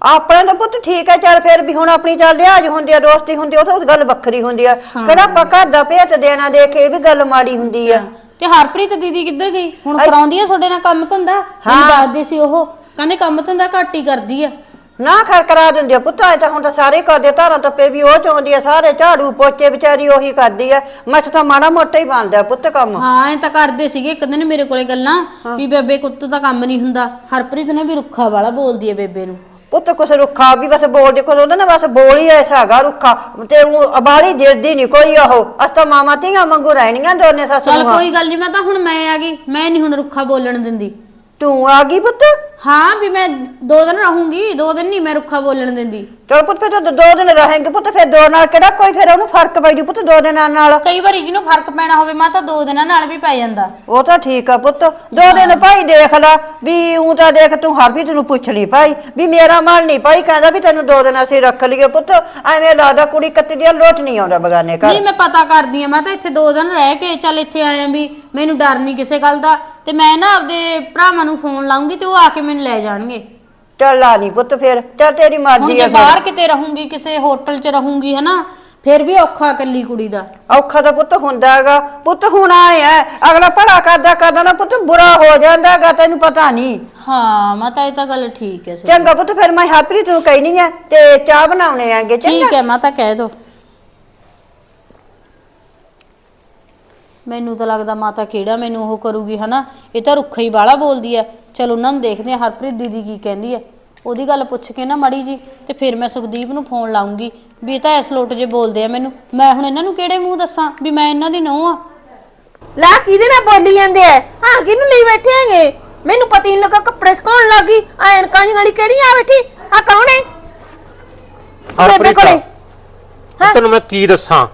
ਆਪਣਾ ਤਾਂ ਪੁੱਤ ਠੀਕ ਹੈ ਚੱਲ ਫਿਰ ਵੀ ਹੁਣ ਆਪਣੀ ਚੱਲ ਲਿਆਜ ਹੁੰਦੀ ਆ ਦੋਸਤੀ ਹੁੰਦੀ ਆ, ਉਹ ਤਾਂ ਗੱਲ ਵੱਖਰੀ ਹੁੰਦੀ ਆ। ਕਿਹੜਾ ਆਪਾਂ ਘਰ ਦਾ ਭੇਤ ਦੇਣਾ ਦੇਖ ਇਹ ਵੀ ਗੱਲ ਮਾੜੀ ਹੁੰਦੀ ਆ। ਤੇ ਹਰਪ੍ਰੀਤ ਦੀਦੀ ਕਿੱਧਰ ਗਈ? ਹੁਣ ਕਰਾਉਂਦੀ ਆ ਤੁਹਾਡੇ ਨਾਲ ਕੰਮ ਧੰਦਾ? ਮੈਨੂੰ ਦੱਸਦੇ ਸੀ ਉਹ ਕਹਿੰਦੇ ਕੰਮ ਧੰਦਾ ਘੱਟ ਹੀ ਕਰਦੀ ਆ। ਨਾ ਕਰ ਕਰਾ ਦਿੰਦੇ ਆ। ਪੁੱਤ ਤਾਂ ਹੁਣ ਤਾਂ ਸਾਰੇ ਕਰਦੇ ਧਾਰਾਂ ਟੱਪੇ ਵੀ ਉਹ ਚਾਉਂਦੀ ਆ ਸਾਰੇ ਝਾੜੂ ਪੋਚੇ ਵਿਚਾਰੀ ਉਹੀ ਕਰਦੀ ਆ। ਮੱਛ ਤਾਂ ਮਾੜਾ ਮੋਟਾ ਹੀ ਬਣਦਾ ਪੁੱਤ ਕੰਮ। ਹਾਂ ਇਹ ਤਾਂ ਕਰਦੇ ਸੀਗੇ ਇੱਕ ਦਿਨ ਮੇਰੇ ਕੋਲੇ ਗੱਲਾਂ ਵੀ ਬੇਬੇ ਕੁੱਤ ਦਾ ਕੰਮ ਨਹੀਂ ਹੁੰਦਾ। ਹਰਪ੍ਰੀਤ ਨੇ ਵੀ ਰੁੱਖਾ ਵਾਲਾ ਬੋਲਦੀ ਆ ਬੇਬੇ ਨੂੰ। ਪੁੱਤ ਕੁਛ ਰੁੱਖਾ ਵੀ ਬਸ ਬੋਲਦੇ ਕੁਛ ਉਹਦਾ ਨਾ ਬਸ ਬੋਲ ਹੀ ਐਸਾ ਹੈਗਾ ਰੁੱਖਾ। ਤੇ ਉਹ ਅਬਾਲੀ ਦਿਲਦੀ ਨਹੀਂ ਕੋਈ ਉਹ। ਅਸ ਤਾਂ ਮਾਮਾ ਧੀਆਂ ਵਾਂਗੂ ਰਹਿਣੀਆਂ ਦੋਨੇ ਸੱਸ ਚਲ ਨੂੰ ਕੋਈ ਗੱਲ ਨਹੀਂ ਮੈਂ ਤਾਂ ਹੁਣ ਮੈਂ ਆ ਗਈ। ਮੈਂ ਨਹੀਂ ਹੁਣ ਰੁੱਖਾ ਬੋਲਣ ਦਿੰਦੀ। ਤੂੰ ਆ ਗਈ ਪੁੱਤ? ਹਾਂ ਵੀ ਮੈਂ ਦੋ ਦਿਨ ਰਹੂੰਗੀ ਦੋ ਦਿਨ ਨਹੀਂ ਮੈਂ ਰੁੱਖਾ ਬੋਲਣ ਦਿੰਦੀ। ਚਲ ਪੁੱਤ ਫਿਰ ਤਾਂ ਦੋ ਦਿਨ ਰਹੇਂਗੇ ਪੁੱਤ ਫਿਰ ਦੋ ਨਾਲ ਕਿਹੜਾ ਕੋਈ ਫਿਰ ਉਹਨੂੰ ਫ਼ਰਕ ਪੈ ਜੂ ਪੁੱਤ ਦੋ ਦਿਨਾਂ ਨਾਲ। ਕਈ ਵਾਰੀ ਜਿਹਨੂੰ ਫ਼ਰਕ ਪੈਣਾ ਹੋਵੇ ਮੈਂ ਤਾਂ ਦੋ ਦਿਨਾਂ ਨਾਲ ਵੀ ਪੈ ਜਾਂਦਾ। ਉਹ ਤਾਂ ਠੀਕ ਆ ਪੁੱਤ ਦੋ ਦਿਨ ਭਾਈ ਦੇਖ ਲੈ ਵੀ ਉਹ ਤਾਂ ਦੇਖ ਤੂੰ ਹਰ ਵੀ ਤੈਨੂੰ ਪੁੱਛ ਲਈ ਭਾਈ ਵੀ ਮੇਰਾ ਮਨ ਨਹੀਂ ਭਾਈ ਕਹਿੰਦਾ ਵੀ ਤੈਨੂੰ ਦੋ ਦਿਨ ਅਸੀਂ ਰੱਖ ਲਈਏ ਪੁੱਤ ਐਵੇਂ ਲੱਗਦਾ ਕੁੜੀ ਕੱਤੀ ਦੀ ਲੋਟ ਨਹੀਂ ਆਉਂਦਾ ਬਗਾਨੇ ਘਰ। ਨਹੀਂ ਮੈਂ ਪਤਾ ਕਰਦੀ ਆ ਮੈਂ ਤਾਂ ਇੱਥੇ ਦੋ ਦਿਨ ਰਹਿ ਕੇ ਚੱਲ ਇੱਥੇ ਆਇਆ ਵੀ ਮੈਨੂੰ ਡਰ ਨਹੀਂ ਕਿਸੇ ਗੱਲ ਦਾ। ਤੇ ਮੈਂ ਨਾ ਆਪਦੇ ਭਰਾਵਾਂ ਨੂੰ ਫੋਨ ਲਾਉਂਗੀ ਤੇ ਉਹ ਆ ਕੇ ਮੈਨੂੰ ਲੈ ਜਾਣਗੇ। ਚੱਲ ਆ ਨਹੀਂ ਪੁੱਤ ਫਿਰ। ਚੱਲ ਤੇਰੀ ਹੁਣ ਮਰਜ਼ੀ ਜੇ ਆ ਬਾਹਰ ਕਿਤੇ ਰਹੂੰਗੀ ਕਿਸੇ ਹੋਟਲ 'ਚ ਰਹੂੰਗੀ ਹਨਾ ਫਿਰ ਵੀ ਔਖਾ ਇਕੱਲੀ ਕੁੜੀ ਦਾ। ਔਖਾ ਤਾਂ ਪੁੱਤ ਹੁੰਦਾ ਹੈਗਾ। ਪੁੱਤ ਹੁਣ ਆਇਆ ਅਗਲਾ ਪੜਾ ਕਰਦਾ ਕਰਦਾ ਨਾ ਪੁੱਤ ਬੁਰਾ ਹੋ ਜਾਂਦਾ ਹੈਗਾ ਤੈਨੂੰ ਪਤਾ ਨਹੀਂ ਹਾਂ ਮੈਂ ਤਾਂ ਇਹ ਤਾਂ ਗੱਲ ਠੀਕ ਹੈ ਚੰਗਾ ਪੁੱਤ ਫਿਰ ਮੈਂ ਹਰਪ੍ਰੀਤ ਨੂੰ ਕਹਿਣੀ ਆ ਤੇ ਚਾਹ ਬਣਾਉਣੇ ਆਂਗੇ ਚੰਗਾ? ਠੀਕ ਹੈ ਮੈਂ ਤਾਂ ਕਹਿ ਦੋ। ਮੈਨੂੰ ਤਾਂ ਲੱਗਦਾ ਮਾਤਾ ਕਿਹੜਾ ਮੈਨੂੰ ਉਹ ਕਰੂਗੀ ਹਨਾ? ਇਹ ਤਾਂ ਰੁੱਖਾ ਹੀ ਬਾਲਾ ਬੋਲਦੀ ਐ। ਚਲ ਉਹਨਾਂ ਨੂੰ ਦੇਖਦੇ ਆ ਹਰਪ੍ਰੀਤ ਦੀਦੀ ਕੀ ਕਹਿੰਦੀ ਐ। ਉਹਦੀ ਗੱਲ ਪੁੱਛ ਕੇ ਨਾ ਮੜੀ ਜੀ ਤੇ ਫਿਰ ਮੈਂ ਸੁਖਦੀਪ ਨੂੰ ਫੋਨ ਲਾਉਂਗੀ ਵੀ ਇਹ ਤਾਂ ਇਸ ਲੋਟ ਜੇ ਬੋਲਦੇ ਆ ਮੈਨੂੰ। ਮੈਂ ਹੁਣ ਇਹਨਾਂ ਨੂੰ ਕਿਹੜੇ ਮੂੰਹ ਦੱਸਾਂ ਵੀ ਮੈਂ ਇਹਨਾਂ ਦੀ ਨੂੰਹ ਆ? ਲਾ ਕਿਹਦੇ ਨਾਲ ਬੋਲੀ ਜਾਂਦੇ ਆ ਹਾਂ ਕਿਹਨੂੰ ਲਈ ਬੈਠੇ ਹੈਗੇ? ਮੈਨੂੰ ਪਤਾ ਹੀ ਨਹੀਂ ਲੱਗਾ ਕੱਪੜੇ ਸੁਕਾਉਣ ਲੱਗੀ ਐਨ ਕਾਹੀ ਵਾਲੀ ਕਿਹੜੀ ਆ ਬੈਠੀ? ਆ ਕੌਣ ਹੈ ਹਰਪ੍ਰੀਤ ਕੋਲੇ। ਹਾਂ ਤੈਨੂੰ ਮੈਂ ਕੀ ਦੱਸਾਂ?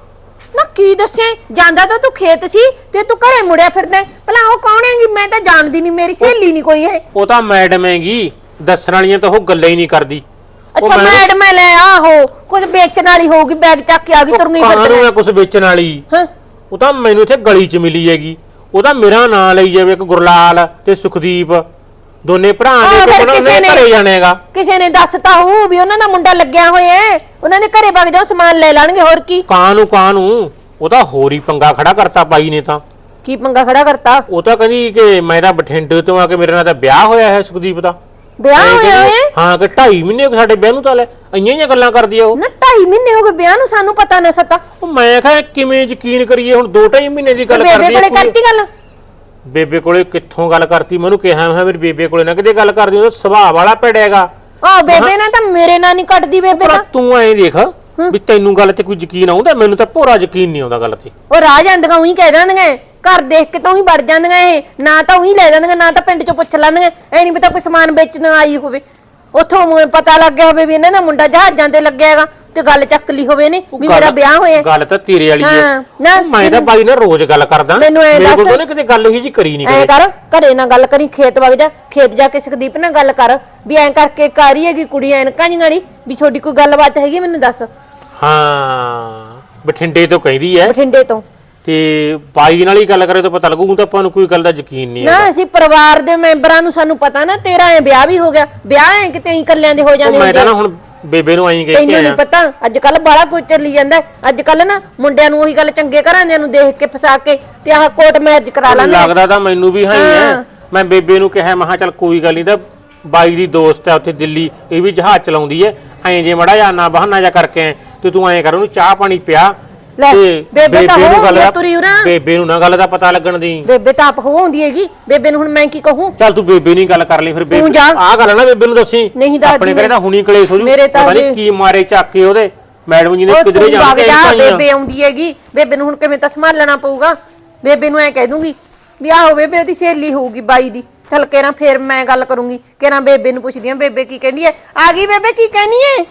ਨਾ ਕੀ ਦੱਸਿਆ ਜਾਂਦਾ ਤਾਂ ਤੂੰ ਖੇਤ ਸੀ ਤੇ ਤੂੰ ਘਰੇ ਮੁੜਿਆ ਫਿਰਦਾ ਹੈ। ਭਲਾ ਉਹ ਕੌਣ ਹੈਗੀ? ਮੈਂ ਤਾਂ ਜਾਣਦੀ ਨਹੀਂ ਮੇਰੀ ਸਹੇਲੀ ਨਹੀਂ ਕੋਈ ਹੈ ਉਹ ਤਾਂ ਮੈਡਮ ਹੈਗੀ ਦੱਸਣ ਵਾਲੀਆਂ ਤਾਂ ਉਹ ਗੱਲਾਂ ਹੀ ਨਹੀਂ ਕਰਦੀ। ਉਹ ਅੱਛਾ ਮੈਡਮ- ਮੈਡਮ ਮੈਂ ਲੈ ਆਹੋ ਕੁਝ ਵੇਚਣ ਵਾਲੀ ਹੋਊਗੀ ਬੈਗ ਚੱਕ ਕੇ ਆ ਗਈ ਤੁਰਨੀ ਕਾਹਨੂੰ ਫਿਰਦੀ। ਹੈ ਕੁਝ ਵੇਚਣ ਵਾਲੀ? ਹਾਂ। ਉਹ ਤਾਂ ਮੈਨੂੰ ਇੱਥੇ ਗਲੀ 'ਚ ਮਿਲੀ ਹੈਗੀ। ਉਹਦਾ ਮੇਰਾ ਨਾਂ ਲਈ ਜਾਵੇ ਇੱਕ ਗੁਰਲਾਲ ਤੇ ਸੁਖਦੀਪ। ਦੋਨੇ ਭਰਾ ਆਹ, ਨੇ ਫਿਰ ਉਹਨਾਂ ਕਿਸੇ ਨੇ ਨੇ- ਘਰੇ ਜਾਣੇਗਾ। ਕਿਸੇ ਨੇ ਦੱਸਤਾ ਹੋ ਵੀ ਉਹਨਾਂ ਦਾ ਮੁੰਡਾ ਲੱਗਿਆ ਹੋਇਆ ਹੈ। ਉਹਨਾਂ ਦੇ ਘਰੇ ਵਗ ਜਾਓ ਸਮਾਨ ਲੈ ਲੈਣਗੇ ਹੋਰ ਕੀ? ਕਾਂ ਨੂੰ ਕਾਂ ਨੂੰ ਉਹ ਤਾਂ ਹੋਰ ਹੀ ਪੰਗਾ ਖੜਾ ਕਰਤਾ ਬਾਈ ਨੇ ਤਾਂ। ਕੀ ਪੰਗਾ ਖੜਾ ਕਰਤਾ? ਉਹ ਤਾਂ ਕਹਿੰਦੀ ਕਿ ਮੈਂ ਤਾਂ ਬਠਿੰਡੇ ਤੋਂ ਆ ਕੇ ਮੇਰੇ ਨਾਲ ਤਾਂ ਵਿਆਹ ਹੋਇਆ ਹੈ ਸੁਖਦੀਪ ਦਾ। ਵਿਆਹ ਐਂ ਹੋਇਆ ਕਹਿੰਦੀ, ਹੋਇਆ ਹਾਂ? ਕਿ 2.5 ਮਹੀਨੇ ਹੋ ਗਏ ਸਾਡੇ ਵਿਆਹ ਨੂੰ ਤਾਂ ਲੈ। ਇੰਨੀਆਂ ਜਿਹੀਆਂ ਗੱਲਾਂ ਕਰਦੀ ਆ ਉਹ। ਨਾ 2.5 ਮਹੀਨੇ ਹੋ ਗਏ ਵਿਆਹ ਨੂੰ ਸਾਨੂੰ ਪਤਾ ਨਾ ਸਤਾ। ਉਹ ਮੈਂ ਕਿਹਾ ਕਿਵੇਂ ਯਕੀਨ ਕਰੀਏ ਹੁਣ 2.5 ਮਹੀਨੇ ਦੀ ਗੱਲ ਬੇਬੇ ਕਰਦੀ ਕੋਲੇ ਹੈ ਕੁੜੀ। ਕਰਤੀ ਗੱਲ? ਬੇਬੇ ਕੋਲੇ ਕਿੱਥੋਂ ਗੱਲ ਕਰਤੀ? ਮੈਨੂੰ ਕਿਹਾ ਮੈਂ ਮੇਰੀ ਬੇਬੇ ਕੋਲੇ ਨਾ ਕਿਤੇ ਗੱਲ ਕਰਦੀ ਉਹ ਸੁਭਾਅ ਵਾਲਾ ਭੜੇਗਾ ਆ ਬੇਬੇ ਨੇ ਤਾਂ ਮੇਰੇ ਨਾਲ ਨਹੀਂ ਕੱਟਦੀ ਬੇਬੇ ਪਰ ਤਾਂ ਤੂੰ ਐਂ ਦੇਖ ਵੀ ਤੈਨੂੰ ਗੱਲ ਤੇ ਕੋਈ ਯਕੀਨ ਆਉਂਦਾ? ਮੈਨੂੰ ਤਾਂ ਭੋਰਾ ਯਕੀਨ ਨਹੀਂ ਆਉਂਦਾ ਗੱਲ ਤੇ। ਉਹ ਰਾਹ ਜਾਂਦੀਆਂ ਉਹੀ ਕਹਿ ਜਾਂਦੀਆਂ ਘਰ ਦੇਖ ਕੇ ਤਾਂ ਉਹੀ ਵੜ ਜਾਂਦੀਆਂ ਇਹ। ਨਾ ਤਾਂ ਉਹੀ ਲੈ ਜਾਂਦੀਆਂ ਨਾ ਤਾਂ ਪਿੰਡ ਚੋਂ ਪੁੱਛ ਲੈਂਦੀਆਂ। ਐ ਨਹੀਂ ਪਤਾ ਕੋਈ ਸਮਾਨ ਵੇਚਣ ਆਈ ਹੋਵੇ। ਉੱਥੋਂ ਮ- ਪਤਾ ਲੱਗ ਗਿਆ ਹੋਵੇ ਵੀ ਇਹਨਾਂ ਦਾ ਮੁੰਡਾ ਜਹਾਜ਼ਾਂ ਤੇ ਲੱਗਿਆ ਹੈਗਾ। ਤੇ ਗੱਲ ਚੱਕ ਲਈ ਹੋਵੇ ਨੇ ਵੀ ਮੇਰਾ ਵਿਆਹ ਹੋਇਆ। ਗੱਲ ਤਾਂ ਤੇਰੇ ਵਾਲੀ ਹੈ ਨਾ, ਮੈਂ ਤਾਂ ਬਾਈ ਨਾਲ ਰੋਜ਼ ਗੱਲ ਕਰਦਾ। ਮੈਨੂੰ ਐਂ ਮੇਰੇ ਕੋਲ ਦੱਸ। ਤਾਂ ਕਿਤੇ ਗੱਲ ਹੀ ਜੀ ਕਰੀ ਨਹੀਂ ਐ ਕਦੇ। ਕਰ ਘਰੇ ਨਾ ਗੱਲ ਕਰੀ ਖੇਤ ਵਗ ਜਾ ਖੇਤ ਜਾ ਕੇ ਸੁਖਦੀਪ ਨਾਲ ਗੱਲ ਕਰ ਵੀ ਐਂ ਕਰਕੇ ਕਾਰੀ ਹੈਗੀ ਕੁੜੀ ਐਨ ਕਾਂਜੀਆਂ ਵੀ ਛੋਟੀ ਕੋਈ ਗੱਲਬਾਤ ਹੈਗੀ ਮੈਨੂੰ ਦੱਸ। ਹਾਂ ਬਠਿੰਡੇ ਤੋਂ ਕਹਿੰਦੀ ਐ। ਬਠਿੰਡੇ ਤੋਂ। ਤੇ ਬਾਈ ਨਾਲ ਹੀ ਗੱਲ ਕਰੇ ਤਾਂ ਪਤਾ ਲੱਗੂ ਤਾਂ ਆਪਾਂ ਨੂੰ ਕੋਈ ਗੱਲ ਦਾ ਯਕੀਨ ਨਹੀਂ ਹੈ ਨਾ ਅਸੀਂ ਪਰਿਵਾਰ ਦੇ ਮੈਂਬਰਾਂ ਨੂੰ ਸਾਨੂੰ ਪਤਾ ਨਾ ਤੇਰਾ ਐ ਵਿਆਹ ਵੀ ਹੋ ਗਿਆ। ਵਿਆਹ ਐ ਕਿਤੇ ਇਕੱਲਿਆਂ ਦੇ ਹੋ ਜਾਂਦੇ ਮੈਂ ਤਾਂ। ਨਾ ਹੁਣ ਬੇਬੇ ਨੂੰ ਆਈ ਗਈ ਤੈਨੂੰ ਕਿ ਨਹੀਂ ਪਤਾ ਅੱਜ ਕੱਲ ਬਾਲਾ ਕੁਝ ਚੱਲੀ ਜਾਂਦਾ ਅੱਜ ਕੱਲ ਨਾ ਮੁੰਡਿਆਂ ਨੂੰ ਉਹੀ ਗੱਲ ਚੰਗੇ ਘਰਾਂ ਦਿਆਂ ਨੂੰ ਦੇਖ ਕੇ ਫਸਾ ਕੇ ਤੇ ਆਹ ਕੋਰਟ ਮੈਰਿਜ ਕਰਾ ਲੈਂਦੇ ਨੇ। ਲੱਗਦਾ ਤਾਂ ਮੈਨੂੰ ਵੀ ਹਾਂ ਹੀ ਹੈ। ਮੈਂ ਬੇਬੇ ਨੂੰ ਕਿਹਾ ਮੈਂ ਕਿਹਾ ਚੱਲ ਕੋਈ ਗੱਲ ਨਹੀਂ ਤਾਂ ਬਾਈ ਦੀ ਦੋਸਤ ਹੈ ਉੱਥੇ ਦਿੱਲੀ ਇਹ ਵੀ ਜਹਾਜ਼ ਚਲਾਉਂਦੀ ਹੈ। ਐਂ ਜੇ ਮੜਾ ਜਾਂ ਨਾ ਬਹਾਨਾ ਜਾ ਕਰਕੇ ਆਏ, ਤੇ ਤੂੰ ਐਂ ਕਰ ਉਹਨੂੰ ਚਾਹ ਪਾਣੀ ਪਿਆ ਲੈ, ਬੇਬੇ ਤਾਂ ਨੂੰ ਹੋ ਗੱਲ ਗਈ ਆ। ਦਾ ਤੁਰੀ ਉਰਾਂ। ਬੇਬੇ ਨੂੰ ਨਾ ਗੱਲ ਦਾ ਪਤਾ ਲੱਗਣ ਦੀ। ਬੇਬੇ ਤਾਂ ਆਪ ਹੋ ਹੁੰਦੀ ਹੈਗੀ। ਬੇਬੇ ਨੂੰ ਹੁਣ ਮੈਂ ਕੀ ਕਹੂੰ? ਚੱਲ ਤੂੰ ਬੇਬੇ ਨਹੀਂ ਗੱਲ ਕਰ ਲਈ ਫਿਰ ਬੇਬੇ ਜਾ। ਆਹ ਗੱਲ ਨਾ ਬੇਬੇ ਨੂੰ ਦੱਸੀ। ਨਹੀਂ ਦੱਸਦੀ ਆਪਣੇ ਘਰੇ ਮੈਂ। ਤਾਂ ਹੁਣੀ ਕਲੇਸ਼ ਹੋ ਜੂ। ਮੇਰੇ ਤਾਂ ਪਤਾ ਨੀ ਇਹ- ਕੀ ਮਾਰੇ ਚੱਕ ਕੇ ਉਹਦੇ। ਮੈਡਮ ਜੀ ਨੇ ਉਹ ਕਿਧਰੇ ਤੂੰ ਜਾ ਵਗ ਕੇ ਜਾ ਪਾਈਆਂ ਬੇਬੇ ਆਉਂਦੀ ਹੈਗੀ। ਬੇਬੇ ਨੂੰ ਹੁਣ ਕਿਵੇਂ ਤਾਂ ਸੰਭਾਲਣਾ ਪਊਗਾ? ਬੇਬੇ ਨੂੰ ਐ ਕਹਿ ਦੂੰਗੀ ਵੀ ਆਹੋ ਬੇਬੇ ਉਹਦੀ ਸਹੇਲੀ ਹੋਊਗੀ ਬਾਈ ਦੀ। ਚੱਲ ਕੇ ਨਾ ਫੇਰ ਮੈਂ ਗੱਲ ਕਰੂੰਗੀ। ਕਿ ਨਾ ਬੇਬੇ ਨੂੰ ਪੁੱਛਦੀ ਆ ਬੇਬੇ ਕੀ ਕਹਿੰਦੀ ਐ ਆ ਗਈ ਬੇਬੇ ਕੀ ਕਹਿੰਦੀ ਐ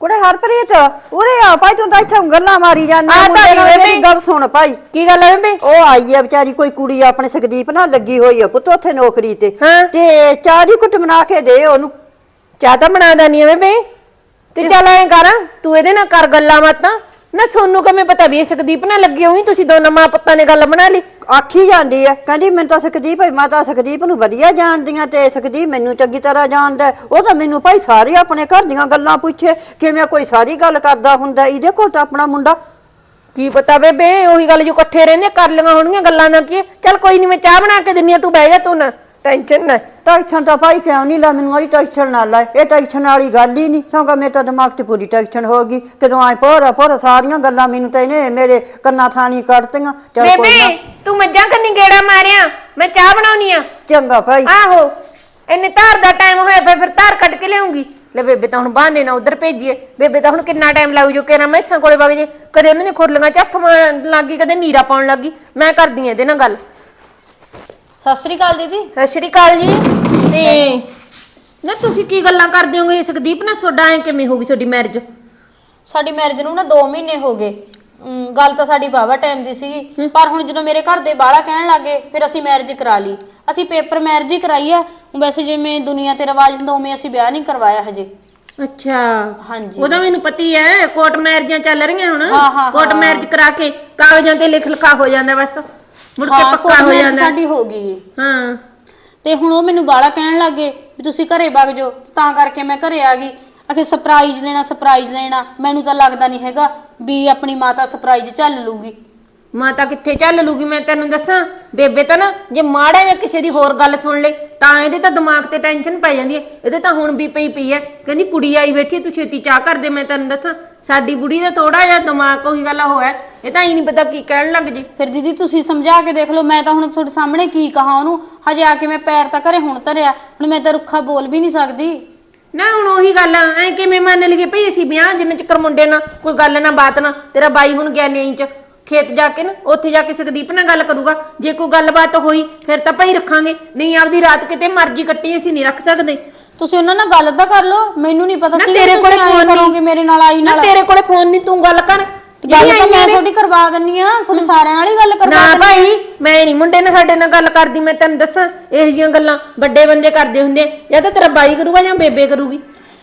ਕੁੜੇ ਹਰਪ੍ਰੀਤ ਉਰੇ ਆ ਭਾਈ ਤੂੰ ਤਾਂ ਇੱਥੇ ਗੱਲਾਂ ਮਾਰੀ ਜਾਂਦੀ ਆ ਮੁੰਡੇ ਨਾਲ ਮੇਰੀ। ਗੱਲ ਸੁਣ ਭਾਈ। ਕੀ ਗੱਲ ਐ ਬੇਬੇ ਉਹ ਆਈ ਆ ਵਿਚਾਰੀ ਕੋਈ ਕੁੜੀ ਆਪਣੇ ਸਕਦੀਪ ਨਾਲ ਲੱਗੀ ਹੋਈ ਆ ਪੁੱਤ ਉੱਥੇ ਨੌਕਰੀ ਤੇ। ਹਾਂ। ਤੇ ਚਾਹ ਦੀ ਕੁੱਟ ਬਣਾ ਕੇ ਦੇ ਉਹਨੂੰ। ਚਾਹ ਤਾਂ ਬਣਾ ਦਾਨੀ ਐ ਬੇਬੇ ਤੇ ਚੱਲ ਐ ਕਰ ਤੂੰ ਇਹਦੇ ਨਾਲ ਕਰ ਗੱਲਾਂ ਬਾਤਾਂ। ਨਾ ਤੁਹਾਨੂੰ ਕਿਵੇਂ ਪਤਾ ਵੀ ਇਹ ਸਕਦੀਪ ਨਾਲ ਲੱਗੀ ਹੋਈ? ਤੁਸੀਂ ਦੋਨਾਂ ਮਾਂ ਪੁੱਤਾਂ ਨੇ ਗੱਲ ਬਣਾ ਲਈ। ਆਖੀ ਜਾਂਦੀ ਆ ਕਹਿੰਦੀ ਮੈਨੂੰ ਤਾਂ ਸਕਦੀਪ ਮੈਂ ਤਾਂ ਸਕਦੀਪ ਨੂੰ ਵਧੀਆ ਜਾਣਦੀਆਂ ਤੇ ਸਕਦੀਪ ਮੈਨੂੰ ਚੰਗੀ ਤਰ੍ਹਾਂ ਜਾਣਦਾ ਹੈ। ਉਹ ਤਾਂ ਮੈਨੂੰ ਭਾਈ ਸਾਰੇ ਆਪਣੇ ਘਰ ਦੀਆਂ ਗੱਲਾਂ ਪੁੱਛੇ। ਕਿਵੇਂ ਕੋਈ ਸਾਰੀ ਗੱਲ ਕਰਦਾ ਹੁੰਦਾ ਇਹਦੇ ਕੋਲ ਤਾਂ ਆਪਣਾ ਮੁੰਡਾ ਕੀ ਪਤਾ ਬੇਬੇ ਉਹੀ ਗੱਲ ਜੋ ਇਕੱਠੇ ਰਹਿੰਦੇ ਕਰ ਲਈਆਂ ਹੋਣਗੀਆਂ ਗੱਲਾਂ ਨਾਲ ਕੀ ਹੈ? ਚੱਲ ਕੋਈ ਨਹੀਂ ਮੈਂ ਚਾਹ ਬਣਾ ਕੇ ਦਿੰਨੀ ਆ ਤੂੰ ਬਹਿ ਜਾ ਤੂੰ ਨਾ। ਟੈਨਸ਼ਨ ਨਾ। ਟੈਨਸ਼ਨ ਤਾਂ ਭਾਈ ਕਿਉਂ ਨਹੀਂ ਲੈ ਮੈਨੂੰ ਵਾਲੀ ਟੈਨਸ਼ਨ ਨਾ ਲੈ। ਇਹ ਟੈਨਸ਼ਨ ਵਾਲੀ ਗੱਲ ਹੀ ਨਹੀਂ ਸੌਂਗਾ ਮੇਰੇ ਤਾਂ ਦਿਮਾਗ ਤੇ ਪੂਰੀ ਟੈਨਸ਼ਨ ਹੋ ਗਈ। ਕਦੋਂ ਆਏ ਪੋਰਾ ਪੋਰਾ ਸਾਰੀਆਂ ਗੱਲਾਂ ਮੈਨੂੰ ਤਾਂ ਇਹਨੇ ਮੇਰੇ ਕੰਨਾਂ ਥਾਣੀ ਕੱਢਤੀਆਂ। ਚੱਲ ਕੋਈ ਨਾ। ਤੂੰ ਮੱਝਾਂ ਕੰਨੀ ਗੇੜਾ ਮਾਰਿਆ। ਮੈਂ ਚਾਹ ਬਣਾਉਣੀ ਆ। ਚੰਗਾ ਭਾਈ। ਆਹੋ। ਇੰਨੇ ਧਾਰ ਦਾ ਟਾਈਮ ਹੋਇਆ ਪਿਆ ਫਿਰ ਧਾਰ ਕੱਢ ਕੇ ਲਿਆਉਂਗੀ। ਲੈ ਬੇਬੇ ਤਾਂ ਹੁਣ ਬਹਾਨੇ ਨਾ ਉਧਰ ਭੇਜੀਏ। ਬੇਬੇ ਤਾਂ ਹੁਣ ਕਿੰਨਾ ਟਾਈਮ ਲਾਊ ਜੋ ਕਿਹਨਾਂ ਮੈਸਾਂ ਕੋਲੇ ਵਗ ਜੇ। ਕਦੇ ਉਹਨਾਂ ਨੇ ਖੁਰਲੀਆਂ ਚ ਹੱਥ ਮਾਰਨ ਲੱਗੀ ਕਦੇ ਨੀਰਾ ਪਾਉਣ ਲੱਗੀ ਮੈਂ ਕਰਦੀ ਆ ਇਹਦੇ ਨਾਲ ਗੱਲ। ਸਤਿ ਸ੍ਰੀ ਅਕਾਲ ਦੀਦੀ। ਸਤਿ ਸ਼੍ਰੀ ਅਕਾਲ ਜੀ। ਤੇ ਨਾ ਤੁਸੀਂ ਕੀ ਗੱਲਾਂ ਕਰਦੇ ਹੋਗੇ? ਸੁਖਦੀਪ ਨਾਲ ਤੁਹਾਡਾ ਐ ਕਿਵੇਂ ਹੋ ਗਈ ਤੁਹਾਡੀ ਮੈਰਿਜ ਸਾਡੀ ਮੈਰਿਜ ਨੂੰ ਨਾ 2 ਮਹੀਨੇ ਹੋ ਗਏ। ਅਮ, ਗੱਲ ਤਾਂ ਸਾਡੀ ਬਾਵਾ ਟਾਈਮ ਦੀ ਸੀਗੀ। ਪਰ ਹੁਣ ਜਦੋਂ ਮੇਰੇ ਘਰ ਦੇ ਬਾਹਲਾ ਕਹਿਣ ਲੱਗੇ ਫਿਰ ਅਸੀਂ ਮੈਰਿਜ ਕਰਾ ਲਈ। ਅਸੀਂ ਪੇਪਰ ਮੈਰਿਜ ਹੀ ਕਰਾਈ ਆ। ਵੈਸੇ ਜਿਵੇਂ ਦੁਨੀਆ ਤੇ ਰਿਵਾਜ ਹੁੰਦਾ ਉਵੇਂ ਅਸੀਂ ਵਿਆਹ ਨਹੀਂ ਕਰਵਾਇਆ ਹਜੇ। ਅੱਛਾ। ਹਾਂਜੀ। ਉਹਦਾ ਮੈਨੂੰ ਪਤੀ ਹੈ ਕੋਰਟ ਮੈਰਿਜਾਂ ਚੱਲ ਰਹੀਆਂ ਹੁਣ। ਹਾਂ, ਹਾਂ, ਕੋਰਟ ਹਾਂ। ਮੈਰਿਜ ਕਰਾ ਕੇ ਕਾਗਜ਼ਾਂ ਤੇ ਲਿਖ ਲਿਖਾ ਹੋ ਜਾਂਦਾ ਬਸ। ਮੁੜ ਕੇ ਹਾਂ ਪੱਕਾ ਹੋ ਜਾਂਦਾ। ਸਾਡੀ ਹੋ ਗਈ ਹਾਂ। ਤੇ ਹੁਣ ਉਹ ਮੈਨੂੰ ਬਾਹਲਾ ਕਹਿਣ ਲੱਗੇ ਵੀ ਤੁਸੀਂ ਘਰੇ ਵਗ ਜਾਓ ਤਾਂ ਕਰਕੇ ਮੈਂ ਘਰੇ ਆ ਗਈ। ਅਖੇ ਸਰਪ੍ਰਾਈਜ਼ ਲੈਣਾ ਸਰਪ੍ਰਾਈਜ਼ ਲੈਣਾ ਮੈਨੂੰ ਤਾਂ ਲੱਗਦਾ ਨਹੀਂ ਹੈਗਾ ਵੀ ਆਪਣੀ ਮਾਤਾ ਸਰਪ੍ਰਾਈਜ਼ ਝੱਲ ਲੂਗੀ। ਮਾਤਾ ਕਿੱਥੇ ਚੱਲ ਲੂਗੀ? ਮੈਂ ਤੈਨੂੰ ਦੱਸਾਂ ਬੇਬੇ ਤਾਂ ਨਾ ਜੇ ਮਾੜਾ ਜਾਂ ਕਿਸੇ ਦੀ ਹੋਰ ਗੱਲ ਸੁਣ ਲਈ ਤਾਂ ਇਹਦੇ ਤਾਂ ਦਿਮਾਗ ਤੇ ਟੈਨਸ਼ਨ ਪੈ ਜਾਂਦੀ ਹੈ। ਇਹਦੇ ਤਾਂ ਹੁਣ ਵੀ ਪਈ ਪਈ ਹੈ। ਕਹਿੰਦੀ ਕੁੜੀ ਆਈ ਬੈਠੀ ਹੈ, ਤੂੰ ਛੇਤੀ ਚਾਹ ਕਰ ਦੇ ਮੈਂ ਤੈਨੂੰ ਦੱਸਾਂ। ਸਾਡੀ ਬੁੜੀ ਦਾ ਥੋੜਾ ਜਿਹਾ ਦਿਮਾਗ ਉਹੀ ਗੱਲ ਹੋਇਆ। ਇਹ ਤਾਂ ਹੀ ਨਹੀਂ ਪਤਾ ਕੀ ਕਹਿਣ ਲੱਗ ਜੇ। ਫਿਰ ਦੀਦੀ ਤੁਸੀਂ ਸਮਝਾ ਕੇ ਦੇਖ ਲਓ ਮੈਂ ਤਾਂ ਹੁਣ ਤੁਹਾਡੇ ਸਾਹਮਣੇ ਕੀ ਕਹਾ ਉਹਨੂੰ। ਹਜੇ ਆ ਕੇ ਮੈਂ ਪੈਰ ਤਾਂ ਘਰੇ ਹੁਣ ਧਰਿਆ ਹੁਣ ਮੈਂ ਤਾਂ ਰੁੱਖਾ ਬੋਲ ਵੀ ਨਹੀਂ ਸਕਦੀ। ਨਾ ਹੁਣ ਉਹੀ ਗੱਲ ਆ ਐ ਕਿਵੇਂ ਮੰਨ ਲਈਏ ਭਈ ਅਸੀਂ ਵਿਆਹ ਜਿੰਨੇ ਚਿਰ ਮੁੰਡੇ ਨਾਲ ਕੋਈ ਗੱਲ ਨਾ ਬਾਤ ਨਾ ਤੇਰਾ ਬਾਈ ਹੁਣ ਗਿਆ ਨਹੀਂ ਚ। ਖੇਤ ਜਾ ਕੇ ਨਾ ਉੱਥੇ ਜਾ ਕੇ ਸੁਖਦੀਪ ਨਾਲ ਗੱਲ ਕਰੂਗਾ। ਜੇ ਕੋਈ ਗੱਲਬਾਤ ਹੋਈ ਫਿਰ ਤਾਂ ਭਾਈ ਰੱਖਾਂਗੇ। ਨਹੀਂ ਆਪਦੀ ਰਾਤ ਕਿਤੇ ਮਰਜ਼ੀ ਕੱਟੀ ਅਸੀਂ ਨਹੀਂ ਰੱਖ ਸਕਦੇ। ਤੁਸੀਂ ਉਹਨਾਂ ਨਾਲ ਗੱਲ ਤਾਂ ਕਰ ਲਓ। ਮੈਨੂੰ ਨਹੀਂ ਪਤਾ ਨਾ ਸੀ ਤੇਰੇ ਕੋਲੇ ਫੋਨ ਕਰੋਗੇ ਨਹੀਂ ਮੇਰੇ ਨਾਲ ਆਈ ਨਾ ਨਾਲ। ਤੇਰੇ ਕੋਲੇ ਫੋਨ ਨਹੀਂ ਤੂੰ ਗੱਲ ਕਰ। ਗੱਲ ਤਾਂ ਮੈਂ ਤੁਹਾਡੀ ਕਰਵਾ ਦਿੰਨੀ ਆ। ਤੁਹਾਡੇ ਸਾਰਿਆਂ ਨਾਲ ਹੀ ਗੱਲ ਕਰਵਾ ਨਾ ਦਿੰਨੀ ਭਾਈ ਮੈਂ ਨਹੀਂ ਮੁੰਡੇ ਨਾਲ ਸਾਡੇ ਨਾਲ ਗੱਲ ਕਰਦੀ ਮੈਂ ਤੈਨੂੰ ਦੱਸਾਂ ਇਹੋ ਜਿਹੀਆਂ ਗੱਲਾਂ ਵੱਡੇ ਬੰਦੇ ਕਰਦੇ ਹੁੰਦੇ ਆ। ਜਾਂ ਤਾਂ ਤੇਰਾ ਬਾਈ ਕਰੂਗਾ ਜਾਂ ਬੇਬੇ ਕਰੂਗੀ।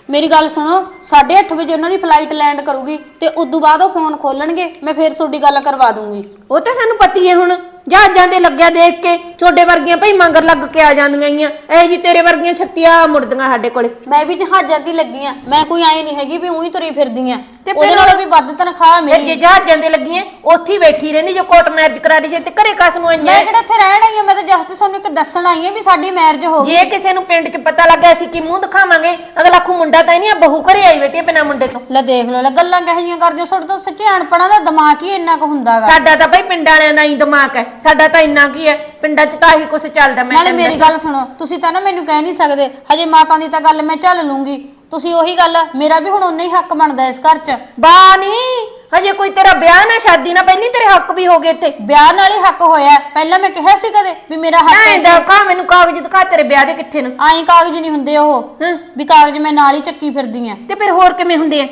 ਮੇਰੀ ਗੱਲ ਸੁਣੋ 8:30 ਵਜੇ ਉਹਨਾਂ ਦੀ ਫਲਾਈਟ ਲੈਂਡ ਕਰੂਗੀ ਤੇ ਉਦੋਂ ਬਾਅਦ ਉਹ ਫੋਨ ਖੋਲਣਗੇ ਮੈਂ ਫੇਰ ਤੁਹਾਡੀ ਗੱਲ ਕਰਵਾ ਦੂੰਗੀ। ਉਹ ਤਾਂ ਸਾਨੂੰ ਪਤੀ ਹੈ ਹੁਣ ਜਹਾਜ਼ਾਂ ਤੇ ਲੱਗਿਆ ਦੇਖ ਕੇ ਛੋਡੇ ਵਰਗੀਆਂ ਭਈ ਮੰਗਰ ਲੱਗ ਕੇ ਆ ਜਾਂਦੀਆਂ ਗੀਆਂ ਇਹ ਜੀ ਤੇਰੇ ਵਰਗੀਆਂ ਛੱਤੀਆਂ ਮੁੜਦੀਆਂ ਸਾਡੇ ਕੋਲੇ। ਮੈਂ ਵੀ ਜਹਾਜ਼ਾਂ ਦੀ ਲੱਗੀ ਆ ਮੈਂ ਕੋਈ ਆਏ ਨਹੀਂ ਹੈਗੀ ਵੀ ਉਹੀ ਤੁਰੀ ਫਿਰਦੀ ਆ। ਤੇ ਉਹਦੇ ਨਾਲੋਂ ਵੀ ਵੱਧ ਤਨਖਾਹ ਮੇਰੀ ਜੇ ਜਹਾਜ਼ਾਂ ਤੇ ਲੱਗੀਆਂ ਉੱਥੇ ਹੀ ਬੈਠੀ ਰਹਿੰਦੀ ਜੋ ਕੋਰਟ ਮੈਰਿਜ ਕਰਾ ਦੀ ਸੀ ਤੇ ਘਰੇ ਕਸ ਨੂੰ ਆਈਆਂ ਮੈਂ ਕਿਹੜਾ ਇੱਥੇ ਰਹਿਣ ਆਈ ਮੈਂ ਤਾਂ ਜਸਟ ਤੁਹਾਨੂੰ ਇੱਕ ਦੱਸਣ ਆਈ ਆ ਵੀ ਸਾਡੀ ਮੈਰਿਜ ਹੋ ਗਈ। ਜੇ ਕਿਸੇ ਨੂੰ ਪਿੰਡ 'ਚ ਪਤਾ ਲੱਗਾ ਅਸੀਂ ਕੀ ਮੂੰਹ ਦਿਖਾਵਾਂਗੇ? ਅਗਲਾ ਖੂ ਮੁੰਡਾ ਤਾਂ ਨਹੀਂ ਆ ਬਹੂ ਘਰੇ ਆਈ ਬੈਠੀ ਆ ਬਿਨਾਂ ਮੁੰਡੇ ਤੋਂ। ਲੈ ਦੇਖ ਲਓ ਲੈ ਗੱਲਾਂ ਕਿਹੋ ਕਰਦੇ ਹੋ? ਤੁਹਾਡੇ ਤੋਂ ਸੱਚੀ ਅਣਪਣਾ ਦਾ ਦਿਮਾਗ ਹੀ ਇੰਨਾ ਕੁ ਹੁੰਦਾਗਾ ਸਾਡਾ ਤਾਂ ਭਈ ਪਿੰਡ ਵਾਲਿਆਂ ਦਾ ਹੀ ਦਿਮਾਗ ਹੈ। ਸਾਡਾ ਤਾਂ ਇੰਨਾ ਕੀ ਹੈ ਪਿੰਡਾਂ 'ਚ ਤਾਂ ਆਹੀ ਕੁਛ ਚੱਲਦਾ। ਮੈਂ ਨਾਲੇ ਮੇਰੀ ਗੱਲ ਸੁਣੋ ਤੁਸੀਂ ਤਾਂ ਨਾ ਮੈਨੂੰ ਕਹਿ ਨਹੀਂ ਸਕਦੇ ਹਜੇ ਮਾਤਾ ਦੀ ਤਾਂ ਗੱਲ ਮੈਂ ਚੱਲ ਲੂੰਗੀ। ਤੁਸੀਂ ਉਹੀ ਗੱਲ ਮੇਰਾ ਵੀ ਹੁਣ ਉਨਾ ਹੀ ਹੱਕ ਬਣਦਾ ਇਸ ਘਰ 'ਚ। ਬਾ ਨਹੀਂ ਹਜੇ ਕੋਈ ਤੇਰਾ ਵਿਆਹ ਨਾ ਸ਼ਾਦੀ ਨਾ ਪਹਿਲੀ ਤੇਰੇ ਹੱਕ ਵੀ ਹੋ ਗਏ ਇੱਥੇ। ਵਿਆਹ ਨਾਲ ਹੀ ਹੱਕ ਹੋਇਆ ਪਹਿਲਾਂ ਮੈਂ ਕਿਹਾ ਸੀ ਕਦੇ ਵੀ ਮੇਰਾ ਹੱਕ ਐਂ ਹੈ ਦਿਖਾ ਮੈਨੂੰ ਕਾਗਜ਼ ਦਿਖਾ ਤੇਰੇ ਵਿਆਹ ਦੇ ਕਿੱਥੇ ਨੇ। ਆਈ ਕਾਗਜ਼ ਨਹੀਂ ਹੁੰਦੇ ਉਹ ਹਾਂ। ਵੀ ਕਾਗਜ਼ ਮੈਂ ਨਾਲ ਹੀ ਚੱਕੀ ਫਿਰਦੀ ਆ। ਤੇ ਫਿਰ ਹੋਰ ਕਿਵੇਂ ਹੁੰਦੇ ਆ?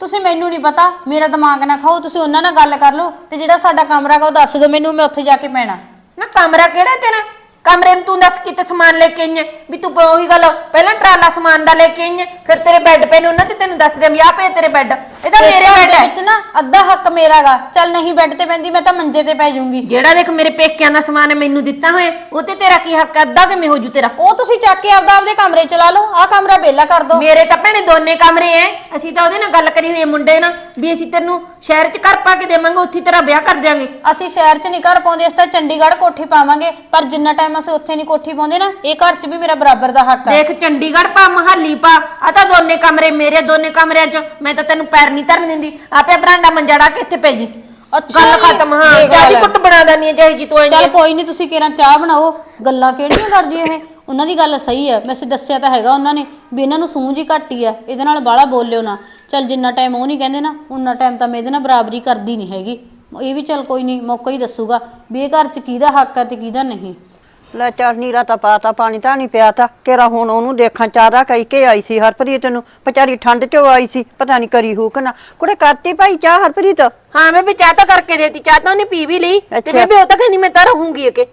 ਤੁਸੀਂ ਮੈਨੂੰ ਨਹੀਂ ਪਤਾ ਮੇਰਾ ਦਿਮਾਗ ਨਾ ਖਾਓ ਤੁਸੀਂ ਉਹਨਾਂ ਨਾਲ ਗੱਲ ਕਰ ਲਓ ਤੇ ਜਿਹੜਾ ਸਾਡਾ ਕਮਰਾ ਗਾ ਉਹ ਦੱਸ ਦਿਓ ਮੈਨੂੰ ਮੈਂ ਉੱਥੇ ਜਾ ਕੇ ਪੈਣਾ ਨਾ ਕਮਰਾ ਕਿਹੜਾ ਤੇਰਾ? ਕਮਰੇ ਨੂੰ ਤੂੰ ਦੱਸ ਕਿਤੇ ਸਮਾਨ ਲੈ ਕੇ ਆਈ ਹੈ ਵੀ ਤੂੰ ਪ- ਉਹੀ ਗੱਲ ਪਹਿਲਾਂ ਟਰਾਲਾ ਸਮਾਨ ਦਾ ਲੈ ਕੇ ਆਈ ਫਿਰ ਤੇਰੇ ਬੈੱਡ ਪਏ ਨੇ ਉਹਨਾਂ ਤੇ ਤੈਨੂੰ ਦੱਸ ਦਿਆਂ ਵੀ ਆਹ ਪਏ ਤੇਰੇ ਬੈੱਡ। ਇਹਦਾ ਇਸ ਮੇਰੇ ਬੈੱਡ ਦੇ ਹੈ। ਵਿੱਚ ਨਾ ਅੱਧਾ ਹੱਕ ਮੇਰਾਗਾ। ਚੱਲ ਨਹੀਂ ਬੈੱਡ ਤੇ ਪੈਂਦੀ ਮੈਂ ਤਾਂ ਮੰਜੇ ਤੇ ਪੈ ਜਾਊਂਗੀ। ਜਿਹੜਾ ਦੇਖ ਮੇਰੇ ਪੇਕਿਆਂ ਦਾ ਸਮਾਨ ਹੈ ਮੈਨੂੰ ਦਿੱਤਾ ਹੋਇਆ ਉਹ ਤੇ ਤੇਰਾ ਕੀ ਹੱਕ ਹੈ? ਅੱਧਾ ਕਿਵੇਂ ਹੋ ਜੂ ਤੇਰਾ। ਉਹ ਤੁਸੀਂ ਚੱਕ ਕੇ ਆਪਦਾ ਆਪਦੇ ਕਮਰੇ ਚ ਲਾ ਲਓ ਆਹ ਕਮਰਾ ਵਿਹਲਾ ਕਰ ਦਿਓ ਮੇਰੇ ਤਾਂ ਭੈਣੇ ਦੋਨੇ ਕਮਰੇ ਐ। ਅਸੀਂ ਤਾਂ ਉਹਦੇ ਨਾਲ ਗੱਲ ਕਰੀ ਹੋਈ ਹੈ ਮੁੰਡੇ ਨਾਲ ਵੀ ਅਸੀਂ ਤੈਨੂੰ ਸ਼ਹਿਰ 'ਚ ਘਰ ਪਾ ਕੇ ਦੇਵਾਂਗੇ ਉੱਥੇ ਤੇਰਾ ਵਿਆਹ ਕਰ ਦਿਆਂਗੇ। ਅਸੀਂ ਸ਼ਹਿਰ 'ਚ ਨਹੀਂ ਘਰ ਪਾਉਂਦੇ ਅਸੀਂ ਤਾਂ ਚੰਡੀਗੜ੍ਹ ਕੋਠੀ ਪਾਵਾਂਗੇ ਪਰ ਜਿੰਨਾ ਟਾਈਮ ਅਸੀਂ ਉੱਥੇ ਨਹੀਂ ਕੋਠੀ ਪਾਉਂਦੇ ਨਾ ਇਹ ਘਰ 'ਚ ਵੀ ਮੇਰਾ ਬਰਾਬਰ ਦਾ ਹੱਕ ਹੈ ਦੇਖ ਚੰਡੀਗੜ੍ਹ ਪਾ ਮਹਾਲੀ ਪਾ ਆ ਤਾਂ ਦੋਨੇ ਕਮਰੇ ਮੇਰੇ ਦੋਨੇ ਕਮਰਿਆਂ 'ਚ ਮੈਂ ਤਾਂ ਤੈਨੂੰ ਪੈਰ ਨਹੀਂ ਧਰਨ ਦਿੰਦੀ। ਆਪੇ ਬਰਾਂਡਾ ਮੰਜੜਾ ਕੇ ਇੱਥੇ ਪੈ ਜੀ ਅੱਛਾ ਗੱਲ ਜੀ, ਖਤਮ ਹਾਂ ਦੇਖ ਚਾਹ। ਕੁੱਟ ਬਣਾ ਦਨੀ ਹੈ ਜਿਹੀ ਜੀ ਤੂੰ ਚੱਲ ਕੋਈ ਨਹੀਂ ਤੁਸੀਂ ਕਿਹੜਾ ਚਾਹ ਬਣਾਓ। ਗੱਲਾਂ ਕਿਹੜੀਆਂ ਕਰਦੀ ਇਹ? ਉਹਨਾਂ ਦੀ ਗੱਲ ਸਹੀ ਹੈ। ਵੈਸੇ ਦੱਸਿਆ ਤਾਂ ਹੈਗਾ ਉਹਨਾਂ ਨੇ ਵੀ ਇਹਨਾਂ ਨੂੰ ਸੂਝ ਹੀ ਘੱਟ ਹੀ ਆ। ਇਹਦੇ ਨਾਲ ਬਾਹਲਾ ਬੋਲਿਓ ਨਾ। ਚੱਲ ਜਿੰਨਾ ਟਾਈਮ ਉਹ ਨਹੀਂ ਕਹਿੰਦੇ ਨਾ ਉਨਾ ਟਾਈਮ ਤਾਂ ਮੈਂ ਇਹਦੇ ਨਾਲ ਬਰਾਬਰੀ ਕਰਦੀ ਨਹੀਂ ਹੈਗੀ। ਇਹ ਵੀ ਚੱਲ ਕੋਈ ਨਹੀਂ ਮੌਕਾ ਹੀ ਦੱਸੂਗਾ ਵੀ ਇਹ ਘਰ 'ਚ ਕਿਹਦਾ ਹੱਕ ਹੈ ਤੇ ਕਿਹਦਾ ਨਹੀਂ। ਲੈ ਚੱਲ ਨੀਰਾ ਤਾਂ ਪਾਤਾ ਪਾਣੀ ਤਾਂ ਨਹੀਂ ਪਿਆ ਤਾ ਕਿਹੜਾ ਹੁਣ ਉਹਨੂੰ ਦੇਖਾਂ ਚਾਹਦਾ ਕਈ ਕੇ ਆਈ ਸੀ ਹਰਪ੍ਰੀਤ ਨੂੰ। ਵਿਚਾਰੀ ਠੰਡ ਚੋਂ ਆਈ ਸੀ ਪਤਾ ਨਹੀਂ ਕਰੀ ਹੋ ਕਿ ਨਾ। ਕੁੜੇ ਕਰਤੀ ਭਾਈ ਚਾਹ ਹਰਪ੍ਰੀਤ? ਹਾਂ ਮੈਂ ਵੀ ਚਾਹ ਤਾਂ ਕਰਕੇ ਦੇਤੀ ਚਾਹ ਤਾਂ ਉਹਨੇ ਪੀ ਵੀ ਲਈ। ਤੇ ਅੱਛਾ। ਬੇਬੇ ਉਹ ਤਾਂ ਕਹਿੰਦੀ ਮੈਂ ਤਾਂ ਰਹੂੰਗੀ ਕਿ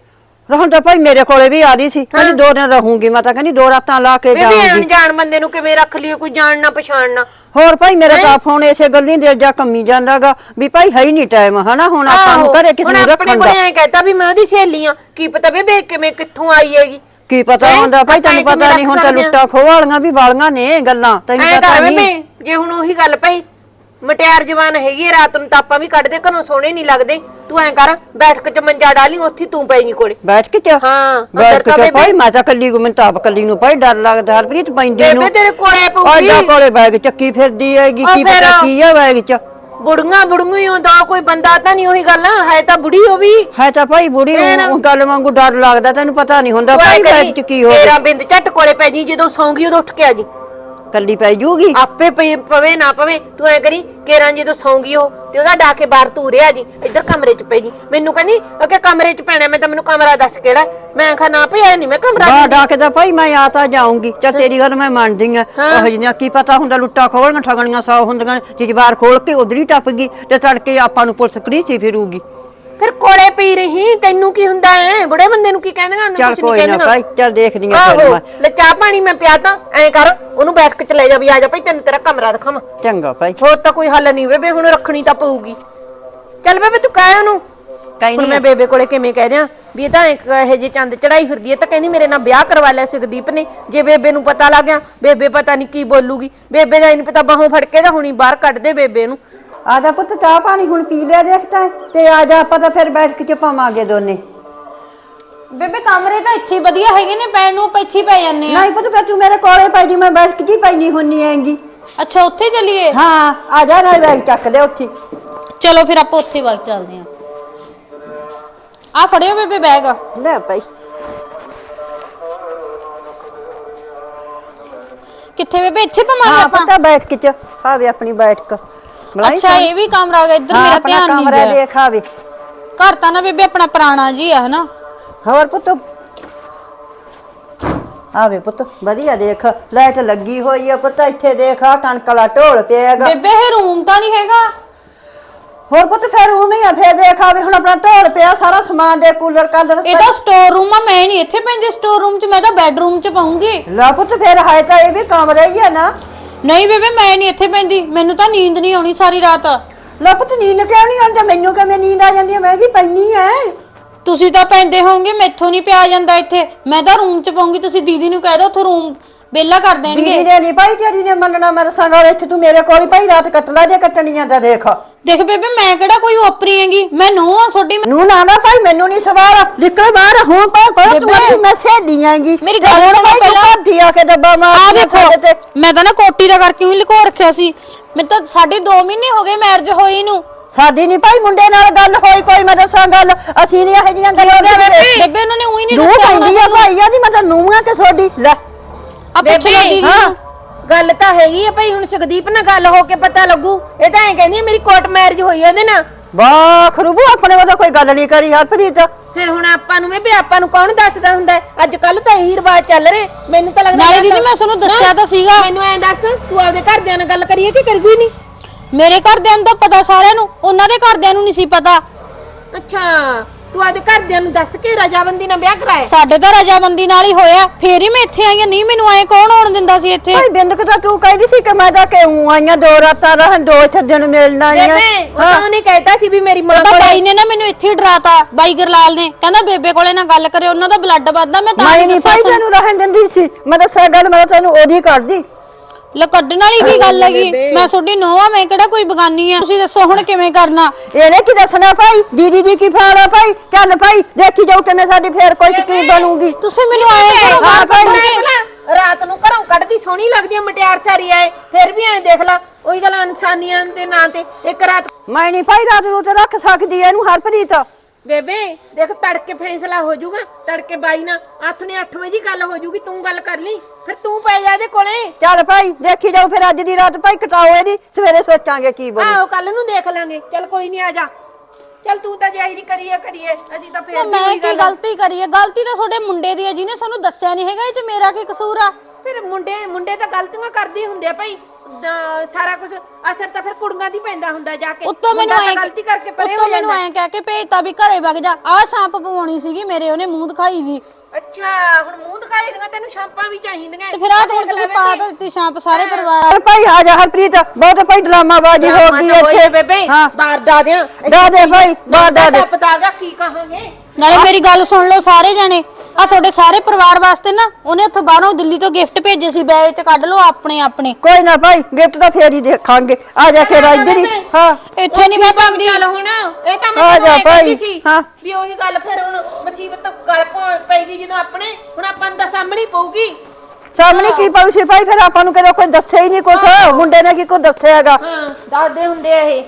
ਰਹਿਣ ਤਾਂ ਭਾਈ ਮੇਰੇ ਕੋਲੇ ਵੀ ਆ ਰਹੀ ਸੀ। ਕਹਿੰਦੀ ਦੋ ਦਿਨ ਰਹੂੰਗੀ ਮੈਂ ਤਾਂ ਕਹਿੰਦੀ ਦੋ ਰਾਤਾਂ ਲਾ ਕੇ ਬੇਬੇ ਜਾਊਂਗੀ। ਅਣਜਾਣ ਬੰਦੇ ਨੂੰ ਕਿਵੇਂ ਰੱਖ ਲਿਓ ਕੋਈ ਜਾਣਨਾ ਪਛਾਣਨਾ। ਹੋਰ ਭਾਈ ਮੇਰਾ ਤਾਂ ਫੋਨ ਇਸੇ ਗੱਲ ਨਹੀਂ ਦਿਲ ਜਾ ਕੰਮੀ ਜਾਂਦਾਗਾ ਵੀ ਭਾਈ ਹੈ ਹੀ ਨਹੀਂ ਟਾਈਮ ਹਨਾ? ਹੁਣ ਆਪਾਂ ਨੂੰ ਘਰੇ ਕਿਸ ਹੁਣ ਨੂੰ ਆਪਣੇ ਰੱਖਣ ਦਾ। ਕੋਲੇ ਐ ਕਹਤਾ ਵੀ ਮੈਂ ਉਹਦੀ ਸਹੇਲੀ ਆ। ਕੀ ਪਤਾ ਬੇਬੇ ਕਿਵੇਂ ਕਿੱਥੋਂ ਆਈ ਹੈਗੀ? ਕੀ ਪਤਾ? ਹੁੰਦਾ ਭਾਈ ਤੈਨੂੰ ਪਤਾ ਨਹੀਂ ਹੁਣ ਤਾਂ ਲੁੱਟਾਂ ਖੋਹ ਵਾਲੀਆਂ ਵੀ ਵਾਲੀਆਂ ਨੇ ਗੱਲਾਂ ਤੈਨੂੰ ਐ ਪਤਾ ਕਰ ਨਹੀਂ ਬੇਬੇ ਜੇ ਹੁਣ ਉਹੀ ਗੱਲ ਪਈ ਮਟਿਆਰ ਜਵਾਨ ਹੈਗੀ ਹੈ, ਰਾਤ ਨੂੰ ਤਾਂ ਆਪਾਂ ਵੀ ਕੱਢਦੇ ਘਰੋਂ ਸੋਹਣੇ ਨਹੀਂ ਲੱਗਦੇ। ਤੂੰ ਐ ਕਰ ਬੈਠਕ ਚ ਮੰਜਾ ਡਾਲੀ ਉੱਥੇ ਤੂੰ ਪੈ ਜੀ ਕੋਲੇ। ਬੈਠ ਕੇ ਚ? ਹਾਂ, ਬੈਠ ਕੇ ਤਾਂ ਚ ਭਾਈ ਤਾਂ ਕੱਲੀ ਨੂੰ ਮੈਨੂੰ ਤਾਂ ਆਪ ਕੱਲੀ ਨੂੰ ਭਾਈ ਡਰ ਲੱਗਦਾ ਹਰਪ੍ਰੀਤ ਪੈਂਦੀ ਨੂੰ। ਬੇਬੇ ਤੇਰੇ ਕੋਲੇ ਪਊਗੀ। ਆਜਾ ਕੋਲੇ ਬੈਗ ਚੱਕੀ ਫਿਰਦੀ ਹੈਗੀ ਉਹ ਕੀ ਫਿਰ- ਪਤਾ ਕੀ ਹੈ ਬੈਗ ਚ। ਬੁੜੀਆਂ ਬੁੜੀਆਂ ਹੀ ਹੁੰਦਾ ਕੋਈ ਬੰਦਾ ਤਾਂ ਨਹੀਂ ਉਹੀ ਗੱਲ ਹੈ ਤਾਂ ਬੁੜੀ ਹੋ ਵੀ। ਹੈ ਤਾਂ ਭਾਈ ਬੁੜੀ? ਉਹ ਗੱਲ ਵਾਂਗੂ ਡਰ ਲੱਗਦਾ ਤੈਨੂੰ ਪਤਾ ਨਹੀਂ ਹੁੰਦਾ ਭਾਈ ਬੈਗ ਚ ਕੀ ਹੋ ਤੇਰਾ ਬਿੰਦ ਝੱਟ ਕੋਲੇ ਪੈ ਜੀ ਜਦੋਂ ਸੌਂਗੀ ਉਦੋਂ ਉੱਠ ਕੇ ਆ ਜੀ। ਕੱਲੀ ਪੈ ਜੂਗੀ। ਆਪੇ ਪਈ- ਪਵੇ ਨਾ ਪਵੇ ਤੂੰ ਐ ਕਰੀ ਕੇਰਾਂ ਜਦੋਂ ਸੌਂਗੀ ਉਹ ਤੇ ਉਹਦਾ ਡਾ ਕੇ ਬਾਹਰ ਤੂਰਿਆ ਜੀ ਇੱਧਰ ਕਮਰੇ 'ਚ ਪੈ ਜੀ। ਮੈਨੂੰ ਕਹਿੰਦੀ ਕਿ ਕਮਰੇ 'ਚ ਪੈਣਾ ਮੈਂ ਤਾਂ ਮੈਨੂੰ ਕਮਰਾ ਦੱਸ ਕਿਹੜਾ। ਮੈਂ ਆਖਾ ਨਾ ਪਿਆ ਨਹੀਂ ਮੈਂ ਕਮਰਾ ਦਿੰਦੀ। ਡਾਕੇ ਤਾਂ ਭਾਈ ਮੈਂ ਆ ਤਾਂ ਜਾਊਂਗੀ। ਚੱਲ ਤੇਰੀ ਗੱਲ ਮੈਂ ਮੰਨਦੀ ਆ। ਉਹ ਜਿਹੀਆਂ ਕੀ ਪਤਾ ਹੁੰਦਾ ਲੁੱਟਾ ਖੋਲਣ ਠਗਣੀਆਂ ਸੌ ਹੁੰਦੀਆਂ ਚੀਜ਼ ਬਾਹਰ ਖੋਲ ਕੇ ਉਧਰ ਹੀ ਟੱਪ ਗਈ ਤੇ ਤੜਕੇ ਆਪਾਂ ਨੂੰ ਪੁਲਿਸ ਕਰੀਸੀ ਫਿਰੂਗੀ। ਫਿਰ ਕੋਲੇ ਪੀ ਰਹੀ ਤੈਨੂੰ ਕੀ ਹੁੰਦਾ ਐ? ਬੁੜੇ ਬੰਦੇ ਨੂੰ ਕੀ ਕਹਿੰਦੀਆਂ ਨੇ ਚੱਲ ਕੁਛ ਨਹੀਂ ਕੋਈ ਨਾ ਭਾਈ ਚੱਲ ਦੇਖਦੀ ਆ ਫਿਰ ਆਹੋ ਮੈਂ। ਲੈ ਚਾਹ ਪਾਣੀ ਮੈਂ ਪਿਆ ਤਾਂ ਐ ਕਰ ਉਹਨੂੰ ਬੈਠ ਕੇ ਚਲੇ ਜਾ ਵੀ ਆ ਜਾ ਭਾਈ ਤੈਨੂੰ ਤੇਰਾ ਕਮਰਾ ਦਿਖਾਵਾਂ। ਚੰਗਾ ਭਾਈ। ਹੋਰ ਤਾਂ ਕੋਈ ਹੱਲ ਨਹੀਂ ਬੇਬੇ ਹੁਣ ਰੱਖਣੀ ਤਾਂ ਪਊਗੀ। ਚੱਲ ਬੇਬੇ ਤੂੰ ਕਹਿ ਉਹਨੂੰ। ਕਈ ਹੁਣ ਨਹੀਂ ਮੈਂ ਬੇਬੇ ਕੋਲੇ ਕਿਵੇਂ ਕਹਿ ਦਿਆਂ? ਵੀ ਇਹ ਤਾਂ ਇੱਕ ਇਹ ਜੇ ਚੰਦ ਚੜਾਈ ਫਿਰਦੀ ਹੈ ਤਾਂ ਕਹਿੰਦੀ ਮੇਰੇ ਨਾਲ ਵਿਆਹ ਕਰਵਾ ਲਿਆ ਸੁਖਦੀਪ ਨੇ। ਜੇ ਬੇਬੇ ਨੂੰ ਪਤਾ ਲੱਗ ਗਿਆ ਬੇਬੇ ਪਤਾ ਨਹੀਂ ਕੀ ਬੋਲੂਗੀ। ਬੇਬੇ ਦਾ ਨਹੀਂ ਪਤਾ ਬਾਹੋਂ ਫੜ ਕੇ ਤਾਂ ਹੁਣੀ ਬਾਹਰ ਕੱਢ ਦੇ ਬੇਬੇ ਨੂੰ। ਆ ਜਾ ਪੁੱਤ ਚਾਹ ਪਾਣੀ ਹੁਣ ਪੀ ਲਿਆ ਦੇਖਤਾ ਤੇ ਆ ਜਾ ਆਪਾਂ ਤਾਂ ਫਿਰ ਬੈਠ ਕੇ ਚਪਾਵਾਂਗੇ ਦੋਨੇ। ਬੇਬੇ ਕਮਰੇ ਤਾਂ ਇੱਥੇ ਹੀ ਵਧੀਆ ਹੈਗੇ ਨੇ ਪੈਣ ਨੂੰ ਆਪਾਂ ਇੱਥੇ ਹੀ ਪੈ ਜਾਂਦੇ ਆ ਨਹੀਂ ਪੁੱਤ ਫਿਰ ਤੂੰ ਮੇਰੇ ਕੋਲੇ ਪੈ ਜੀ ਮੈਂ ਬੈਠ ਕੇ ਪੈਣੀ ਹੁੰਨੀ ਆਂਗੀ ਅੱਛਾ ਉੱਥੇ ਚੱਲੀਏ? ਹਾਂ ਆ ਜਾ ਨਾਲ ਬੈਗ ਚੱਕ ਲਿਆ ਉੱਥੇ। ਚਲੋ ਫਿਰ ਆਪਾਂ ਉੱਥੇ ਵਗ ਚੱਲਦੇ ਆ ਆ ਫੜਿਓ ਬੇਬੇ ਬੈਗ। ਲੈ ਭਾਈ। ਕਿੱਥੇ ਬੇਬੇ? ਇੱਥੇ ਪਵਾਂਗੇ ਹਾਂ ਆਪਾਂ? ਪਤਾ ਬੈਠ ਕੇ ਚ ਆਵੇ ਆਪਣੀ ਬੈਠਕ। ਮਲਾਈ ਅੱਛਾ ਇਹ ਵੀ ਕਮਰਾ ਗਿਆ ਇੱਧਰ ਮੇਰਾ ਆਪਣਾ ਧਿਆਨ ਨਹੀਂ ਕਮਰਾ ਗਿਆ। ਦੇਖ ਆਵੇ ਘਰ ਤਾਂ ਨਾ ਬੇਬੇ ਆਪਣਾ ਪੁਰਾਣਾ ਜੀ ਆ ਹਨਾ? ਹੋਰ ਪੁੱਤ? ਆਵੇ ਪੁੱਤ ਵਧੀਆ ਦੇਖ ਲਾਈਟ ਲੱਗੀ ਹੋਈ ਆ ਪੁੱਤ ਇੱਥੇ ਦੇਖ ਆ ਕਣਕ ਵਾਲਾ ਢੋਲ ਪਿਆਗਾ ਬੇਬੇ ਇਹ ਰੂਮ ਤਾਂ ਨਹੀਂ ਹੈਗਾ? ਹੋਰ ਪੁੱਤ ਫਿਰ ਉਵੇਂ ਆ ਫੇਰ ਦੇਖ ਆਵੇ ਹੁਣ ਆਪਣਾ ਢੋਲ ਪਿਆ ਸਾਰਾ ਸਮਾਨ ਦੇ ਕੂਲਰ ਕਾਲਰ ਇਹ ਤਾਂ ਸਟੋਰ ਰੂਮ ਆ ਮੈਂ ਨਹੀਂ ਇੱਥੇ ਪੈਂਦੀ ਸਟੋਰ ਰੂਮ 'ਚ ਮੈਂ ਤਾਂ ਬੈੱਡਰੂਮ 'ਚ ਪਾਉਂਗੀ ਲਾ ਪੁੱਤ ਫਿਰ ਹੈ ਤਾਂ ਇਹ ਵੀ ਕਮਰਾ ਹੀ ਆ ਨਾ। ਨਹੀਂ ਬੇਬੇ ਮੈਂ ਨਹੀਂ ਇੱਥੇ ਪੈਂਦੀ। ਮੈਨੂੰ ਤਾਂ ਨੀਂਦ ਨਹੀਂ ਆਉਣੀ ਸਾਰੀ ਰਾਤ। ਲਾ ਪੁੱਤ ਨੀਂਦ ਕਿਉਂ ਨਹੀਂ ਆਉਂਦਾ? ਮੈਨੂੰ ਕਿਵੇਂ ਨੀਂਦ ਆ ਜਾਂਦੀ ਆ ਮੈਂ ਵੀ ਪੈਣੀ ਐ ਤੁਸੀਂ ਤਾਂ ਪੈਂਦੇ ਹੋਵੋਗੇ ਮੈਥੋਂ ਨਹੀਂ ਪਿਆ ਜਾਂਦਾ ਇੱਥੇ। ਮੈਂ ਤਾਂ ਰੂਮ 'ਚ ਪਾਉਂਗੀ ਤੁਸੀਂ ਦੀਦੀ ਨੂੰ ਕਹਿ ਦਿਓ ਉੱਥੋਂ ਰੂਮ ਵਿਹਲਾ ਕਰ ਦੀਦੀ ਦੇਣਗੇ ਨੇ ਨਹੀਂ ਭਾਈ ਤੇਰੀ ਨੇ ਮੰਨਣਾ ਮੇਰੇ ਸੰਗ ਇੱਥੇ ਤੂੰ ਮੇਰੇ ਕੋਲ ਹੀ ਭਾਈ ਰਾਤ ਕੱਟ ਲਾ ਜੇ ਕੱਟਣੀਆਂ ਤਾਂ ਦੇਖ। ਦੇਖ ਬੇਬੇ ਮੈਂ ਕਿਹੜਾ ਕੋਈ ਓਪਰੀ ਹੈਗੀ? ਮੈਂ ਨੂੰ ਆ ਛੋਡੀ ਨੂੰ ਨਾ ਨਾ ਭਾਈ ਮੈਨੂੰ ਨਹੀਂ ਸਵਾਲ। ਨਿਕਲ ਬਾਹਰ। ਹੁਣ ਪਾ ਪਾ ਤੂੰ ਬੇਬੇ, ਅੱਛੀ ਮੈਂ ਸਹੇਲੀ ਆਂਗੀ ਮੇਰੀ ਗੱਲ ਸੁਣੋ ਪਹਿਲਾਂ। ਪਹਿਲਾਂ। ਭੱਦੀ ਆ ਕੇ ਦੱਬਾ ਮਾਰ ਆ ਤੇ। ਦੇਖੋ ਮੈਂ ਤਾਂ ਨਾ ਕੋਟੀ ਦਾ ਕਰਕੇ ਹੀ ਲੁਕੋ ਰੱਖਿਆ ਸੀ। ਮੈਨੂੰ ਤਾਂ ਸਾਡੇ 2 ਮਹੀਨੇ ਹੋ ਗਏ ਮੈਰਿਜ ਹੋਈ ਨੂੰ। ਸਾਡੀ ਨਹੀਂ ਭਾਈ ਮੁੰਡੇ ਨਾਲ ਗੱਲ ਹੋਈ ਕੋਈ ਮੈਂ ਦੱਸਾਂ ਗੱਲ? ਅਸੀਂ ਨਹੀਂ ਇਹੋ ਜਿਹੀਆਂ ਗੱਲਾਂ ਦੇ ਬੇਬੇ ਉਹਨਾਂ ਨੇ ਉਹੀ ਨਹੀਂ ਨੂੰ ਦੱਸਿਆ ਕਹਿੰਦੀ ਆ ਭਾਈ ਆਦੀ ਮੈਂ ਤਾਂ ਨੂੰ ਆ ਕਿ ਤੁਹਾਡੀ। ਲੈ। ਆ ਪੁੱਛ ਲਓ ਦੀਦੀ ਹਾਂ। ਗੱਲ ਤਾਂ ਹੈਗੀ ਆ ਭਾਈ ਹੁਣ ਸੁਖਦੀਪ ਨਾਲ ਗੱਲ ਹੋ ਕੇ ਪਤਾ ਲੱਗੂ। ਇਹ ਤਾਂ ਐ ਕਹਿੰਦੀ ਆ, ਮੇਰੀ ਕੋਰਟ ਮੈਰਿਜ ਹੋਈ ਆ ਇਹਦੇ ਨਾਲ। ਵਾਹ ਖਰੂਬੂ ਆਪਣੇ ਤਾਂ ਕੋਈ ਗੱਲ ਨਹੀਂ ਕਰੀ ਹਰਪ੍ਰੀਤ ਫਿਰ ਹੁਣ ਆਪਾਂ ਨੂੰ ਵੀ ਆਪਾਂ ਨੂੰ ਕੌਣ ਦੱਸਦਾ ਹੁੰਦਾ ਹੈ? ਅੱਜ ਕੱਲ ਤਾਂ ਇਹੀ ਰਿਵਾਜ ਚੱਲ ਰਹੇ। ਮੈਨੂੰ ਤਾਂ ਲੱਗਦਾ ਨਾਲੇ ਦੀਦੀ ਮੈਂ ਤੁਹਾਨੂੰ ਦੱਸਿਆ ਤਾਂ ਸੀਗਾ। ਮੈਨੂੰ ਐਂ ਦੱਸ ਤੂੰ ਆਪਦੇ ਘਰਦਿਆਂ ਨਾਲ ਗੱਲ ਕਰੀਏ ਕਿ ਕਰਦੀ ਨਹੀਂ ਮੇਰੇ ਘਰਦਿਆਂ ਨੂੰ ਤਾਂ ਪਤਾ ਸਾਰਿਆਂ ਨੂੰ ਉਹਨਾਂ ਦੇ ਘਰਦਿਆਂ ਨੂੰ ਨਹੀਂ ਸੀ ਪਤਾ। ਅੱਛਾ। ਤੂੰ ਆਪਦੇ ਘਰਦਿਆਂ ਨੂੰ ਦੱਸ ਕੇ ਰਜਾਬੰਦੀ ਨਾਲ ਵਿਆਹ ਕਰਾਇਆ? ਸਾਡੇ ਤਾਂ ਰਜਾਬੰਦੀ ਨਾਲ ਹੀ ਹੋਇਆ। ਫੇਰ ਹੀ ਮੈਂ ਇੱਥੇ ਆਈ ਨਹੀਂ ਮੈਨੂੰ ਐ ਕੌਣ ਆਉਣ ਦਿੰਦਾ ਸੀ ਇੱਥੇ? ਭਾਈ ਬਿੰਦਕ ਤਾਂ ਤੂੰ ਕਹਿੰਦੀ ਸੀ ਕਿ ਮੈਂ ਤਾਂ ਕਿਉਂ ਆਈਆਂ? ਦੋ ਰਾਤਾਂ ਰਹਿਣ ਦੋ ਦਿਨ ਮਿਲਣ ਆਈਆਂ। ਬੇਬੇ ਉਹ ਤਾਂ ਉਹਨੇ ਕਹਿਤਾ ਸੀ ਵੀ ਮੇਰੀ ਮਾਂ ਤਾਂ ਕੋਲੇ ਬਾਈ ਨੇ ਨਾ ਮੈਨੂੰ ਇੱਥੇ ਹੀ ਡਰਾਤਾ ਬਾਈ ਗਰਲਾਲ ਨੇ। ਕਹਿੰਦਾ ਬੇਬੇ ਕੋਲੇ ਨਾ ਗੱਲ ਕਰੇ ਉਹਨਾਂ ਦਾ ਬਲੱਡ ਵੱਧਦਾ ਮੈਂ ਤਾਂ ਮੈਂ ਨਹੀਂ ਭਾਈ। ਤੈਨੂੰ ਰਹਿਣ ਦਿੰਦੀ ਸੀ। ਮੈਂ ਦੱਸਿਆ ਗੱਲ ਮੈਂ ਤਾਂ ਤੈਨੂੰ ਉਹਦੀ ਕਰਦੀ। ਲੈ ਕੱਢਣ ਵਾਲੀ ਕੀ ਗੱਲ ਹੈਗੀ? ਮੈਂ ਤੁਹਾਡੀ ਨੋਆ ਮੈਂ ਕਿਹੜਾ ਕੋਈ ਬਗਾਨੀ ਆ? ਤੁਸੀਂ ਦੱਸੋ ਹੁਣ ਕਿਵੇਂ ਕਰਨਾ? ਇਹਨੇ ਕੀ ਦੱਸਣਾ ਭਾਈ? ਦੀਦੀ ਦੀ ਕੀ ਫਾੜਾ ਭਾਈ? ਚੱਲ ਭਾਈ ਦੇਖੀ ਜਾਓ ਕਿਵੇਂ ਸਾਡੀ ਫੇਰ ਕੋਈ ਕੀ ਬਣੂਗੀ। ਤੁਸੀਂ ਮੈਨੂੰ ਆਏ ਕਰੋ ਹਾਂ ਭਾਈ। ਰਾਤ ਨੂੰ ਘਰੋਂ ਕੱਢਦੀ ਸੋਹਣੀ ਲੱਗਦੀ ਆ ਮਟਿਆਰ ਸਾਰੀ ਆਏ ਫਿਰ ਵੀ ਐਂ ਦੇਖ ਲਾ ਉਹੀ ਗੱਲ ਇਨਸਾਨੀਆਂ ਦੇ ਨਾਂ ਤੇ ਇੱਕ ਰਾਤ ਮੈਂ ਨਹੀਂ ਭਾਈ ਰਾਤ ਨੂੰ ਤੇ ਰੱਖ ਸਕਦੀ ਇਹਨੂੰ ਹਰਪ੍ਰੀਤ। ਬੇਬੇ ਦੇਖ ਤੜਕੇ ਫੈਸਲਾ ਹੋ ਜਾਊਗਾ। ਤੜਕੇ ਬਾਈ ਨਾਲ ਹੱਥ ਨੇ 8 ਵਜੇ ਗੱਲ ਹੋ ਜਾਊਗੀ ਤੂੰ ਗੱਲ ਕਰ ਲਈ। ਫਿਰ ਤੂੰ ਪੈ ਜਾ ਇਹਦੇ ਕੋਲੇ। ਚੱਲ ਭਾਈ ਦੇਖੀ ਜਾਓ ਫਿਰ ਅੱਜ ਦੀ ਰਾਤ। ਭਾਈ ਕਟਾਓ ਇਹਦੀ ਸਵੇਰੇ ਸੋਚਾਂਗੇ ਕੀ ਬੋਲੇ ਆਹੋ ਕੱਲ ਨੂੰ ਦੇਖ ਲਾਂਗੇ। ਚੱਲ ਕੋਈ ਨਹੀਂ ਆ ਜਾ। ਚੱਲ ਤੂੰ ਤਾਂ ਜਾਈ ਨਹੀਂ ਕਰੀਏ ਕਰੀਏ। ਅਸੀਂ ਤਾਂ ਫੇਰ ਮੈਂ ਕੀ ਗਲਤੀ ਕਰੀ ਹੈ? ਗਲਤੀ ਤਾਂ ਤੁਹਾਡੇ ਮੁੰਡੇ ਦੀ ਹੈ ਜਿਹਨੇ ਸਾਨੂੰ ਦੱਸਿਆ ਨਹੀਂ ਹੈਗਾ ਇਹ ਚ ਮੇਰਾ ਕੀ ਕਸੂਰ ਆ। ਫਿਰ ਮੁੰਡੇ ਮੁੰਡੇ ਤਾਂ ਗਲਤੀਆਂ ਕਰਦੇ ਹੁੰਦੇ ਆ ਭਾਈ। ਦਾ- ਸਾਰਾ ਕੁਝ ਅਸਰ ਤਾਂ ਫਿਰ ਕੁੜੀਆਂ ਦੀ ਪੈਂਦਾ ਹੁੰਦਾ ਜਾ ਕੇ। ਉੱਤੋਂ ਮੈਨੂੰ ਮੁੰਡਾ ਐ ਗਲਤੀ ਕਰਕੇ ਪਰੇ ਉੱਤੋਂ ਹੋ ਮੈਨੂੰ ਜਾਂਦਾ। ਐ ਕਹਿ ਕੇ ਭੇਜਤਾ ਵੀ ਘਰੇ ਵਗ ਜਾ। ਆਹ ਛਾਂਪ ਪਵਾਉਣੀ ਸੀਗੀ ਮੇਰੇ ਉਹਨੇ ਮੂੰਹ ਦਿਖਾਈ ਜੀ ਅੱਛਾ ਹੁਣ ਮੂੰਹ ਦਿਖਾਈ ਦੇਗਾ ਤੈਨੂੰ ਸ਼ਾਂਪਾਂ ਵੀ ਚਾਹੀਦੀਆਂ ਤੇ ਫਿਰ ਆਹ ਤਾਂ ਹੁਣ ਤੁਸੀਂ ਪਾ ਤਾਂ ਦਿੱਤੀ ਛਾਂਪ ਸਾਰੇ ਪਰਿਵਾਰ। ਭਾਈ ਆ ਜਾ ਹਰਪ੍ਰੀਤ ਬਹੁਤ ਭਾਈ ਡਰਾਮਾਬਾਜ਼ੀ ਹੋ ਗਈ ਇੱਥੇ। ਬੇਬੇ ਹਾਂ। ਬਾਹਰ ਦੇ ਡਾ ਦੇ ਭਾਈ ਬਾਹਰ ਡਾ ਦੇ। ਪਤਾਗਾ ਕੀ ਕਹਾਂਗੇ? ਨਾਲੇ ਮੇਰੀ ਗੱਲ ਸੁਣ ਲਓ ਸਾਰੇ ਜਣੇ। ਆ ਤੁਹਾਡੇ ਸਾਰੇ ਪਰਿਵਾਰ ਵਾਸਤੇ ਨਾ ਉਹਨੇ ਉੱਥੋਂ ਬਾਹਰੋਂ ਦਿੱਲੀ ਤੋਂ ਗਿਫਟ ਭੇਜੇ ਸੀ ਬੈਗ ਚ ਕੱਢ ਲਓ ਆਪਣੇ ਆਪਣੇ। ਕੋਈ ਨਾ ਭਾਈ ਗਿਫਟ ਤਾਂ ਫੇਰ ਹੀ ਦੇਖਾਂਗੇ। ਆ ਜਾ ਕੇ ਇੱਧਰ ਹੀ ਹਾਂ। ਇੱਥੇ ਨਹੀਂ ਮੈਂ ਪਾਉਂਦੀ ਗੱਲ ਹੁਣ ਇਹ ਤਾਂ ਮੈਂ ਆ ਜਾ ਭਾਈ, ਸੀ ਹਾਂ। ਵੀ ਉਹੀ ਗੱਲ ਫਿਰ ਹੁਣ ਮੁਸੀਬਤ ਗੱਲ ਪੈ- ਪੈਗੀ ਜਦੋਂ ਆਪਣੇ ਹੁਣ ਆਪਾਂ ਨੂੰ ਤਾਂ ਸਾਹਮਣੇ ਪਊਗੀ। ਸਾਹਮਣੇ ਕੀ ਪਾਉ ਸੀ ਭਾਈ ਫਿਰ ਆਪਾਂ ਨੂੰ ਕਦੇ ਕੋਈ ਦੱਸਿਆ ਹੀ ਨਹੀਂ ਕੁਛ। ਮੁੰਡੇ ਨੇ ਕੀ ਕੁਛ ਦੱਸਿਆ ਹੈਗਾ? ਹਾਂ ਦੱਸਦੇ ਹੁੰਦੇ ਆ ਇਹ।